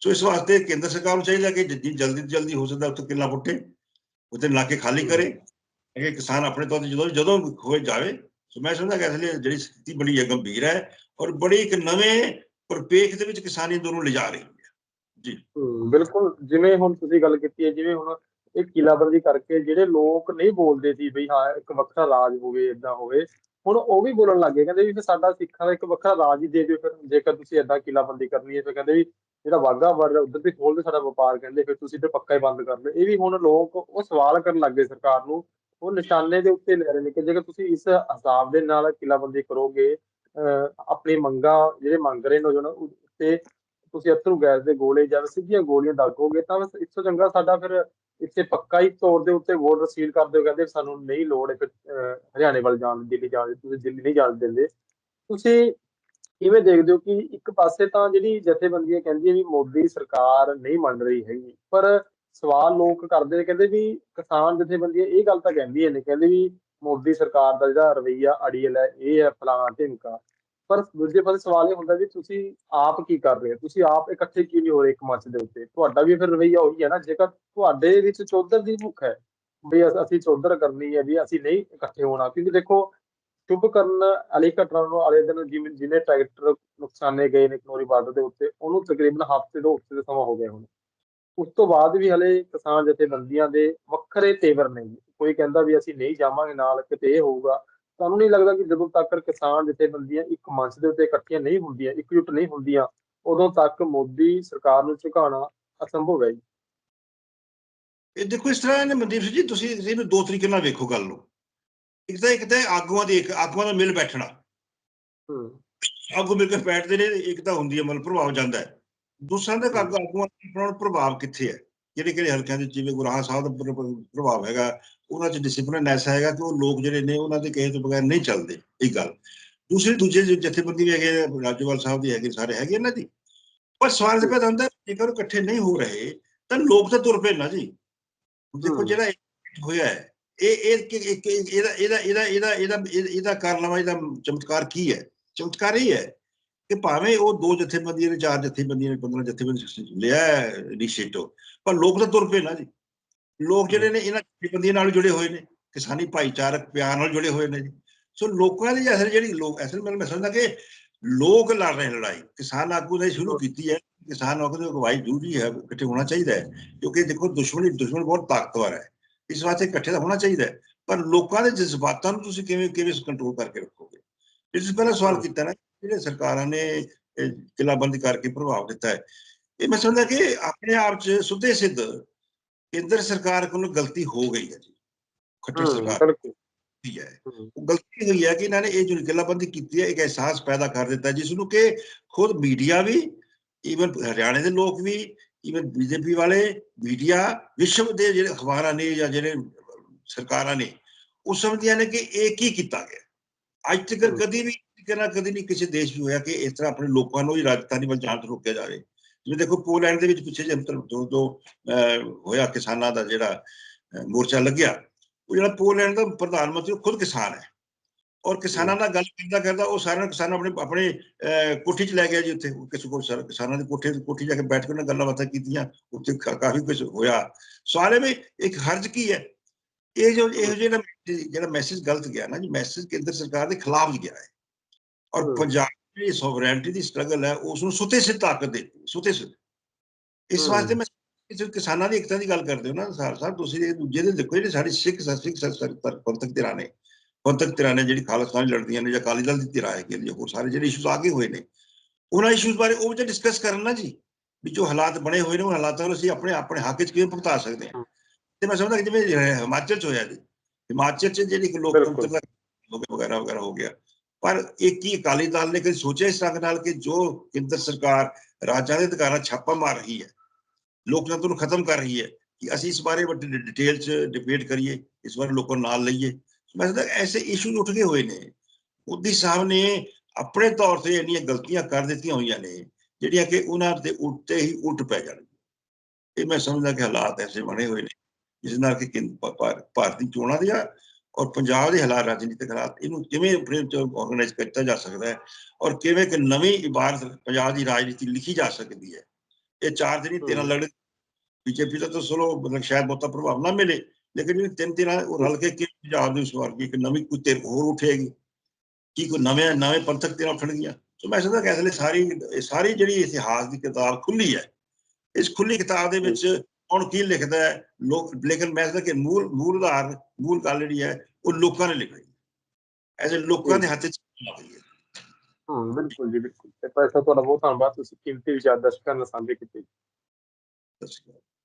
ਸੋ ਇਸ ਵਾਸਤੇ ਕੇਂਦਰ ਸਰਕਾਰ ਨੂੰ ਚਾਹੀਦਾ ਕਿ ਜਿੰਨੀ ਜਲਦੀ ਤੋਂ ਜਲਦੀ ਹੋ ਸਕਦਾ ਉੱਥੇ ਕਿੱਲਾ ਪੁੱਟੇ ਉੱਥੇ ਇਲਾਕੇ ਖਾਲੀ ਕਰੇ ਕਿ ਕਿਸਾਨ ਆਪਣੇ ਤੌਰ ਤੇ ਜਦੋਂ ਜਦੋਂ ਹੋਏ ਜਾਵੇ ਸੋ ਮੈਂ ਸਮਝਦਾ ਕਿ ਇਸ ਲਈ ਜਿਹੜੀ ਸਥਿਤੀ ਬੜੀ ਗੰਭੀਰ ਹੈ ਔਰ ਬੜੀ ਇੱਕ ਨਵੇਂ ਪਰਪੇਖ ਦੇ ਵਿੱਚ ਕਿਸਾਨੀ ਅੰਦੋਲਨ ਲਿਜਾ ਰਹੀ ਹੈ ਹਮ, ਬਿਲਕੁਲ। ਜਿਵੇਂ ਹੁਣ ਤੁਸੀਂ ਗੱਲ ਕੀਤੀ ਹੈ ਜਿਵੇਂ ਹੁਣ ਇਹ ਕਿਲਾਬੰਦੀ ਕਰਕੇ ਜਿਹੜੇ ਲੋਕ ਨਹੀਂ ਬੋਲਦੇ ਸੀ ਬਈ ਹਾਂ ਇੱਕ ਵੱਖਰਾ ਰਾਜ ਹੋਵੇ ਇਦਾਂ ਹੋਵੇ ਹੁਣ ਉਹ ਵੀ ਬੋਲਣ ਲੱਗੇ ਕਹਿੰਦੇ ਵੀ ਫਿਰ ਸਾਡਾ ਸਿੱਖਾਂ ਦਾ ਇੱਕ ਵੱਖਰਾ ਰਾਜ ਹੀ ਦੇ ਦਿਓ ਫਿਰ। ਜੇਕਰ ਤੁਸੀਂ ਏਦਾਂ ਕਿਲਾਬੰਦੀ ਕਰਨੀ ਹੈ ਫਿਰ ਕਹਿੰਦੇ ਵੀ ਜਿਹੜਾ ਵਾਗਾ ਬਾਰਡਰ ਉਧਰ ਤੇ ਖੋਲ ਦਿਓ ਸਾਡਾ ਵਪਾਰ ਕਹਿੰਦੇ ਫਿਰ ਤੁਸੀਂ ਤੇ ਪੱਕਾ ਹੀ ਬੰਦ ਕਰ ਲਓ। ਇਹ ਵੀ ਹੁਣ ਲੋਕ ਉਹ ਸਵਾਲ ਕਰਨ ਲੱਗੇ ਸਰਕਾਰ ਨੂੰ ਉਹ ਨਿਸ਼ਾਨੇ ਦੇ ਉੱਤੇ ਲੈ ਰਹੇ ਨੇ ਕਿ ਜੇਕਰ ਤੁਸੀਂ ਇਸ ਹਿਸਾਬ ਦੇ ਨਾਲ ਕਿਲਾਬੰਦੀ ਕਰੋਗੇ ਆਪਣੀ ਮੰਗਾਂ ਜਿਹੜੇ ਮੰਗ ਰਹੇ ਨੌਜਵਾਨ ਉੱਤੇ ਤੁਸੀਂ ਅਥਰੂ ਗੈਸ ਦੇ ਗੋਲੇ ਜਾਂ ਸਿੱਧੀਆਂ ਗੋਲੀਆਂ ਦਾਗੋਗੇ ਤਾਂ ਬਸ ਇਸ ਤੋਂ ਚੰਗਾ ਸਾਡਾ ਫਿਰ ਇੱਥੇ ਪੱਕਾ ਹੀ ਤੌਰ ਦੇ ਉੱਤੇ ਵੋਟ ਰਸੀਲ ਕਰਦੇ ਹੋ ਕਹਿੰਦੇ ਸਾਨੂੰ ਨਹੀਂ ਲੋੜ ਹੈ ਫਿਰ ਅਹ, ਹਰਿਆਣੇ ਵੱਲ ਜਾਣ ਦੀ ਦਿੱਲੀ ਜਾਣ ਦੀ ਤੁਸੀਂ ਦਿੱਲੀ ਨਹੀਂ ਜਾਣ ਦਿੰਦੇ। ਤੁਸੀਂ ਕਿਵੇਂ ਦੇਖਦੇ ਹੋ ਕਿ ਇੱਕ ਪਾਸੇ ਤਾਂ ਜਿਹੜੀ ਜਥੇਬੰਦੀਆਂ ਕਹਿੰਦੀਆਂ ਵੀ ਮੋਦੀ ਸਰਕਾਰ ਨਹੀਂ ਮੰਨ ਰਹੀ ਹੈਗੀ ਪਰ ਸਵਾਲ ਲੋਕ ਕਰਦੇ ਨੇ, ਕਹਿੰਦੇ ਵੀ ਕਿਸਾਨ ਜਥੇਬੰਦੀਆਂ ਇਹ ਗੱਲ ਤਾਂ ਕਹਿੰਦੀਆਂ ਨੇ, ਕਹਿੰਦੇ ਵੀ ਮੋਦੀ ਸਰਕਾਰ ਦਾ ਜਿਹੜਾ ਰਵਈਆ ਅੜੀਅਲ ਹੈ, ਇਹ ਹੈ ਫਲਾਣਾ ਢਿਮਕਾ। ਪਰ ਦੂਜੇ ਪਾਸੇ ਸਵਾਲ ਇਹ ਹੁੰਦਾ ਵੀ ਤੁਸੀਂ ਆਪ ਕੀ ਕਰ ਰਹੇ ਹੋ? ਤੁਸੀਂ ਆਪ ਇਕੱਠੇ ਕਿਉਂ ਨਹੀਂ ਹੋ ਰਹੇ ਇੱਕ ਮੰਚ ਦੇ ਉੱਤੇ? ਤੁਹਾਡਾ ਵੀ ਫਿਰ ਰਵਈਆ ਉਹੀ ਹੈ ਨਾ, ਜੇਕਰ ਤੁਹਾਡੇ ਵਿੱਚ ਚੌਧਰ ਦੀ ਭੁੱਖ ਹੈ, ਵੀ ਅਸੀਂ ਚੌਧਰ ਕਰਨੀ ਹੈ, ਵੀ ਅਸੀਂ ਨਹੀਂ ਇਕੱਠੇ ਹੋਣਾ, ਕਿਉਂਕਿ ਦੇਖੋ ਸ਼ੁਭ ਕਰਨ ਵਾਲੀ ਘਟਨਾ ਨੂੰ ਵਾਲੇ ਦਿਨ ਜਿਵੇਂ ਜਿਹਨੇ ਟਰੈਕਟਰ ਨੁਕਸਾਨੇ ਗਏ ਨੇ ਕਨੋਰੀ ਬਾਰਡਰ ਦੇ ਉੱਤੇ, ਉਹਨੂੰ ਤਕਰੀਬਨ ਹਫ਼ਤੇ ਤੋਂ ਉੱਤੇ ਦਾ ਸਮਾਂ ਹੋ ਗਿਆ ਹੁਣ। ਉਸ ਤੋਂ ਬਾਅਦ ਵੀ ਹਲੇ ਕਿਸਾਨ ਜਥੇਬੰਦੀਆਂ ਦੇ ਵੱਖਰੇ ਤੇਵਰ ਨੇ। ਕੋਈ ਕਹਿੰਦਾ ਵੀ ਅਸੀਂ ਨਹੀਂ ਜਾਵਾਂਗੇ ਨਾਲ ਕਿਤੇ ਇਹ ਹੋਊਗਾ। ਤੁਹਾਨੂੰ ਨਹੀਂ ਲੱਗਦਾ ਕਿ ਜਦੋਂ ਤੱਕ ਕਿਸਾਨ ਜਥੇਬੰਦੀਆਂ ਇੱਕ ਮੰਚ ਦੇ ਉੱਤੇ ਇਕੱਠੀਆਂ ਨਹੀਂ ਹੁੰਦੀਆਂ ਇਕਜੁੱਟ ਨਹੀਂ ਹੁੰਦੀਆਂ ਉਦੋਂ ਤੱਕ ਮੋਦੀ ਸਰਕਾਰ ਨੂੰ ਝੁਕਾਉਣਾ ਅਸੰਭਵ ਹੈ ਜੀ। ਇਹ ਦੇਖੋ ਇਸ ਤਰ੍ਹਾਂ ਨੇ ਮਨਦੀਪ ਸਿੰਘ ਜੀ ਤੁਸੀਂ ਇਹਨੂੰ ਦੋ ਤਰੀਕੇ ਨਾਲ ਵੇਖੋ ਗੱਲ ਨੂੰ। ਇੱਕ ਤਾਂ ਇੱਕ ਤਾਂ ਆਗੂਆਂ ਦੇ ਇੱਕ ਆਗੂਆਂ ਦਾ ਮਿਲ ਬੈਠਣਾ। ਹੂੰ। ਆਗੂ ਮਿਲ ਕੇ ਬੈਠਦੇ ਨੇ ਇੱਕ ਤਾਂ ਹੁੰਦੀ ਹੈ ਮਤਲਬ ਪ੍ਰਭਾਵ ਜਾਂਦਾ ਹੈ। ਦੂਸਰਾ ਦਾ ਆਗੂ ਆਗੂਆਂ ਦਾ ਪ੍ਰਭਾਵ ਕਿੱਥੇ ਹੈ? ਜਿਹੜੇ ਕਿਹੜੇ ਹਲਕਿਆਂ ਦੇ ਜਿਵੇਂ ਗੁਰਾਹਾ ਸਾਹਿਬ ਦਾ ਪ੍ਰ- ਪ੍ਰ- ਪ੍ਰਭਾਵ ਹੈਗਾ ਉਹਨਾਂ 'ਚ ਡਿਸਪਲਿਨ ਐਸਾ ਹੈਗਾ ਕਿ ਉਹ ਲੋਕ ਜਿਹੜੇ ਨੇ ਉਹਨਾਂ ਦੇ ਕਹੇ ਤੋਂ ਬਗੈਰ ਨਹੀਂ ਚੱਲਦੇ ਇਹ ਗੱਲ। ਦੂਸਰੀ ਦੂਜੇ ਜਥੇਬੰਦੀ ਵੀ ਹੈਗੇ ਰਾਜੋਵਾਲ ਸਾਹਿਬ ਦੀ ਹੈਗੇ ਸਾਰੇ ਹੈਗੇ ਨਾ ਜੀ ਪਰ ਸਵਾਲ ਇਹ ਪੈਦਾ ਹੁੰਦਾ ਹੈ, ਜੇਕਰ ਇਕੱਠੇ ਨਹੀਂ ਹੋ ਰਹੇ ਤਾਂ ਲੋਕ ਤਾਂ ਤੁਰ ਪਏ ਨਾ ਜੀ। ਦੇਖੋ। ਜਿਹੜਾ ਇਹ ਹੋਇਆ ਹੈ ਇਹ ਇਹ ਇਹਦਾ ਇਹਦਾ ਇਹਦਾ ਇਹਦਾ ਇਹਦਾ ਇਹਦਾ ਕਾਰਨਾਮਾ ਇਹਦਾ ਚਮਤਕਾਰ ਕੀ ਹੈ? ਚਮਤਕਾਰ ਇਹ ਹੈ ਕਿ ਭਾਵੇਂ ਉਹ ਦੋ ਜਥੇਬੰਦੀਆਂ ਨੇ ਚਾਰ ਜਥੇਬੰਦੀਆਂ ਨੇ 15 ਜਥੇਬੰਦੀਆਂ ਨੇ ਲਿਆ ਇਨੀਸ਼ੀਏਟਿਵ ਪਰ ਲੋਕ ਤਾਂ ਤੁਰ ਪਏ ਨਾ ਜੀ। ਲੋਕ ਜਿਹੜੇ ਨੇ ਇਹਨਾਂ ਜਥੇਬੰਦੀਆਂ ਨਾਲ ਜੁੜੇ ਹੋਏ ਨੇ ਕਿਸਾਨੀ ਭਾਈਚਾਰਕ ਪਿਆਰ ਨਾਲ ਜੁੜੇ ਹੋਏ ਨੇ ਜੀ। ਸੋ ਲੋਕਾਂ ਦੀ ਅਸਲ ਜਿਹੜੀ ਲੋਕ ਅਸਲ ਮੈਂ ਮੈਂ ਸਮਝਦਾ ਕਿ ਲੋਕ ਲੜ ਰਹੇ ਲੜਾਈ। ਕਿਸਾਨ ਆਗੂ ਨੇ ਸ਼ੁਰੂ ਕੀਤੀ ਹੈ ਕਿਸਾਨ ਆਗੂ ਦੀ ਅਗਵਾਈ ਜ਼ਰੂਰੀ ਹੈ ਇਕੱਠੇ ਹੋਣਾ ਚਾਹੀਦਾ ਹੈ। ਕਿਉਂਕਿ ਦੇਖੋ ਦੁਸ਼ਮਣੀ ਦੁਸ਼ਮਣ ਬਹੁਤ ਤਾਕਤਵਰ ਹੈ। ਇਸ ਵਾਸਤੇ ਇਕੱਠੇ ਤਾਂ ਹੋਣਾ ਚਾਹੀਦਾ ਹੈ। ਪਰ ਲੋਕਾਂ ਦੇ ਜਜ਼ਬਾਤਾਂ ਨੂੰ ਤੁਸੀਂ ਕਿਵੇਂ ਕਿਵੇਂ ਕੰਟਰੋਲ ਕਰਕੇ ਰੱਖੋਗੇ? ਇਸ ਪਹਿਲਾਂ ਸਵਾਲ ਕੀਤਾ ਨਾ ਜਿਹੜੇ ਸਰਕਾਰਾਂ ਨੇ ਕਿਲਾਬੰਦੀ ਕਰਕੇ ਪ੍ਰਭਾਵ ਦਿੱਤਾ ਹੈ ਇਹ ਮੈਂ ਸਮਝਦਾ ਕਿ ਆਪਣੇ ਆਪ 'ਚ ਸੁੱਧੇ ਸਿੱਧ ਕੇਂਦਰ ਸਰਕਾਰ ਕੋਲ ਗਲਤੀ ਹੋ ਗਈ ਹੈ ਜੀ ਖੱਟਰ ਸਰਕਾਰ ਬਿਲਕੁਲ। ਹੋਈ ਹੈ। ਉਹ ਗਲਤੀ ਹੋਈ ਹੈ ਕਿ ਇਹਨਾਂ ਨੇ ਇਹ ਜੋ ਨਿਕਲਾਬੰਦੀ ਕੀਤੀ ਹੈ ਇੱਕ ਅਹਿਸਾਸ ਪੈਦਾ ਕਰ ਦਿੱਤਾ ਜਿਸ ਨੂੰ ਕਿ ਖੁਦ ਮੀਡੀਆ ਵੀ ਈਵਨ ਹਰਿਆਣੇ ਦੇ ਲੋਕ ਵੀ ਈਵਨ ਬੀਜੇਪੀ ਵਾਲੇ ਮੀਡੀਆ ਵਿਸ਼ਵ ਦੇ ਜਿਹੜੇ ਅਖਬਾਰਾਂ ਨੇ ਜਾਂ ਜਿਹੜੇ ਸਰਕਾਰਾਂ ਨੇ ਉਹ ਸਮਝਦੀਆਂ ਨੇ ਕਿ ਇਹ ਕੀ ਕੀਤਾ ਗਿਆ। ਅੱਜ ਤੱਕ। ਕਦੀ ਵੀ ਕਿਨਾ ਕਦੀ ਨਹੀਂ ਕਿਸੇ ਦੇਸ਼ ਵਿੱਚ ਹੋਇਆ ਕਿ ਇਸ ਤਰ੍ਹਾਂ ਆਪਣੇ ਲੋਕਾਂ ਨੂੰ ਹੀ ਰਾਜਧਾਨੀ ਵੱਲ ਜਾਣ ਤੋਂ ਰੋਕਿਆ ਜਾਵੇ। ਜਿਵੇਂ ਦੇਖੋ ਪੋਲੈਂਡ ਦੇ ਵਿੱਚ ਪਿੱਛੇ ਜੇ ਦੋ ਦੋ ਅਹ, ਹੋਇਆ ਕਿਸਾਨਾਂ ਦਾ ਜਿਹੜਾ ਮੋਰਚਾ ਲੱਗਿਆ ਉਹ ਜਿਹੜਾ ਪੋਲੈਂਡ ਦਾ ਪ੍ਰਧਾਨ ਮੰਤਰੀ ਉਹ ਖੁਦ ਕਿਸਾਨ ਹੈ। ਔਰ ਕਿਸਾਨਾਂ ਨਾਲ ਗੱਲ ਕਰਦਾ ਕਰਦਾ ਉਹ ਸਾਰਿਆਂ ਨੂੰ ਕਿਸਾਨ ਆਪਣੇ ਆਪਣੇ ਕੋਠੀ 'ਚ ਲੈ ਗਿਆ ਜੀ ਉੱਥੇ ਕਿਸੇ ਕੋਲ ਸਾਰਾ ਕਿਸਾਨਾਂ ਦੇ ਕੋਠੇ ਕੋਠੀ ਜਾ ਕੇ ਬੈਠ ਕੇ ਉਹਨਾਂ ਗੱਲਾਂ ਬਾਤਾਂ ਕੀਤੀਆਂ ਉੱਥੇ ਕਾਫੀ ਕੁਝ ਹੋਇਆ। ਸਵਾਲ ਹੈ ਵੀ ਇੱਕ ਹਰਜ ਕੀ ਹੈ? ਇਹ ਜੋ ਇਹੋ ਜਿਹੜਾ ਜਿਹੜਾ ਮੈਸੇਜ ਗਲਤ ਗਿਆ ਨਾ ਜੀ ਮੈਸੇਜ ਕੇਂਦਰ ਸਰਕਾਰ ਦੇ ਖਿਲਾਫ ਗਿਆ ਹੈ। ਔਰ। ਪੰਜਾਬ ਦੀ ਸੋਵਰੈਂਟੀ ਦੀ ਸਟਰਗਲ ਹੈ ਉਸ ਨੂੰ ਸੁਤੇ ਸਿੱਧ ਤਾਕਤ ਦੇ ਸੁਤੇ ਸਿੱਧ ਇਸ। ਵਾਸਤੇ ਮੈਂ ਜੋ ਕਿਸਾਨਾਂ ਦੀ ਇਕਤਾ ਦੀ ਗੱਲ ਕਰਦੇ ਹੋ ਨਾ ਸਰ ਸਾਹਿਬ ਤੁਸੀਂ ਇਹ ਦੂਜੇ ਦੇ ਦੇਖੋ ਜਿਹੜੇ ਸਾਡੀ ਸਿੱਖ ਸਿੱਖ ਪੰਥਕ ਧਿਰਾਂ ਨੇ ਪੰਥਕ ਧਿਰਾਂ ਨੇ ਜਿਹੜੀ ਖਾਲਸਤਾਨ ਲੜਦੀਆਂ ਨੇ ਜਾਂ ਅਕਾਲੀ ਦਲ ਦੀ ਧਿਰਾਂ ਹੈਗੀ ਜਾਂ ਹੋਰ ਸਾਰੇ ਜਿਹੜੇ ਇਸ਼ੂਜ਼ ਆਗੇ ਹੋਏ ਨੇ ਉਹਨਾਂ ਇਸ਼ੂਜ਼ ਬਾਰੇ ਉਹ ਵਿੱਚ ਡਿਸਕਸ ਕਰਨ ਨਾ ਜੀ ਵੀ ਜੋ ਹਾਲਾਤ ਬਣੇ ਹੋਏ ਨੇ ਉਹ ਹਾਲਾਤਾਂ ਨੂੰ ਅਸੀਂ ਆਪਣੇ ਆਪਣੇ ਹੱਕ 'ਚ ਕਿਵੇਂ ਭੁਗਤਾ ਸਕਦੇ ਹਾਂ ਤੇ ਮੈਂ ਸਮਝਦਾ ਕਿ ਜਿਵੇਂ ਹਿਮਾਚਲ 'ਚ ਹੋਇਆ ਜੀ ਹਿਮਾਚਲ 'ਚ ਜਿਹੜੀ ਲੋਕਤੰਤਰ ਦਾ ਵਗੈਰਾ ਵਗੈਰਾ ਹੋ ਗਿਆ ਪਰ ਇਹ ਕੀ ਅਕਾਲੀ ਦਲ ਨੇ ਕਦੇ ਸੋਚਿਆ ਇਸ ਤਰ੍ਹਾਂ ਨਾਲ ਕਿ ਜੋ ਕੇਂਦਰ ਸਰਕਾਰ ਰਾਜਾਂ ਦੇ ਅਧਿਕਾਰਾਂ ਛਾਪਾ ਮਾਰ ਰਹੀ ਹੈ ਲੋਕਤੰਤਰ ਨੂੰ ਖਤਮ ਕਰ ਰਹੀ ਹੈ, ਕਿ ਅਸੀਂ ਇਸ ਬਾਰੇ ਵੱਡੀ ਡਿਟੇਲ 'ਚ ਡਿਬੇਟ ਕਰੀਏ, ਇਸ ਬਾਰੇ ਲੋਕਾਂ ਨੂੰ ਨਾਲ ਲਈਏ। ਮੈਂ ਸਮਝਦਾ ਐਸੇ ਇਸ਼ੂਜ਼ ਉੱਠ ਗਏ ਹੋਏ ਨੇ ਮੋਦੀ ਸਾਹਿਬ ਨੇ ਆਪਣੇ ਤੌਰ ਤੇ ਇੰਨੀਆਂ ਗਲਤੀਆਂ ਕਰ ਦਿੱਤੀਆਂ ਹੋਈਆਂ ਨੇ, ਜਿਹੜੀਆਂ ਕਿ ਉਹਨਾਂ ਦੇ ਉੱਤੇ ਹੀ ਉਲਟ ਪੈ ਜਾਣਗੀਆਂ। ਇਹ ਮੈਂ ਸਮਝਦਾ ਕਿ ਹਾਲਾਤ ਐਸੇ ਬਣੇ ਹੋਏ ਨੇ, ਜਿਸ ਨਾਲ ਕਿ ਕੇਂਦ- ਭਾ- ਭਾ- ਭਾਰਤੀ ਚੋਣਾਂ ਦੀਆਂ ਔਰ ਪੰਜਾਬ ਦੇ ਹਾਲਾਤ ਰਾਜਨੀਤਿਕ ਹਾਲਾਤ ਇਹਨੂੰ ਕਿਵੇਂ ਆਪਣੇ ਚ ਆਰਗੇਨਾਈਜ਼ ਕੀਤਾ ਜਾ ਸਕਦਾ ਹੈ ਔਰ ਕਿਵੇਂ ਇੱਕ ਨਵੀਂ ਇਬਾਰਤ ਪੰਜਾਬ ਦੀ ਰਾਜਨੀਤੀ ਲਿਖੀ ਜਾ ਸਕਦੀ ਹੈ? ਇਹ ਚਾਰ ਦਿਨੀ ਤੇਰਾਂ ਹਮ। ਲੜ ਬੀਜੇਪੀ ਦਾ ਤਾਂ ਚਲੋ ਮਤਲਬ ਸ਼ਾਇਦ ਬਹੁਤਾ ਪ੍ਰਭਾਵ ਨਾ ਮਿਲੇ ਲੇਕਿਨ ਜਿਹੜੇ ਤਿੰਨ ਤਿੰਨ ਉਹ ਰਲ ਕੇ ਕਿ ਪੰਜਾਬ ਦੇ ਸਵਾਰ ਕੀ ਇੱਕ ਨਵੀਂ ਕੋਈ ਧਿਰ ਹੋਰ ਉੱਠੇਗੀ। ਕੀ ਕੋਈ ਨਵੇਂ ਨਵੇਂ ਪੰਥਕ ਧਿਰਾਂ ਉੱਠਣਗੀਆਂ ਸੋ ਮੈਂ ਸਮਝਦਾ ਕਿ ਇਸ ਲਈ ਸਾਰੀ ਇਹ ਸਾਰੀ ਜਿਹੜੀ ਇਤਿਹਾਸ ਦੀ ਕਿਤਾਬ ਖੁੱਲੀ ਹੈ ਇਸ ਖੁੱਲੀ ਕਿਤਾਬ ਦੇ ਵਿੱਚ ਕੌਣ ਕੀ ਲਿਖਦਾ ਹੈ? ਲੋਕ ਲੇਕਿਨ ਮੈਂ ਸਮਝਦਾ ਕਿ ਮੂਲ ਮੂਲ ਆਧਾਰ ਮੂਲ ਗੱਲ ਜਿਹੜੀ ਹੈ ਉਹ ਲੋਕਾਂ ਨੇ ਲਿਖੀ ਹੈ ਐਸੇ ਲੋਕਾਂ ਦੇ ਹੱਥ 'ਚ ਲੱਗੀ ਹੈ। ਹਮ, ਬਿਲਕੁਲ ਜੀ ਬਿਲਕੁਲ। ਤੇ ਪੈਸਾ ਤੁਹਾਡਾ ਬਹੁਤ ਧੰਨਵਾਦ ਤੁਸੀਂ ਕੀਮਤੀ ਵਿਚਾਰ ਦਰਸ਼ਕਾਂ ਨਾਲ ਸਾਂਝੇ ਕੀਤੇ। ਸਤਿ ਸ਼੍ਰੀ ਅਕਾਲ।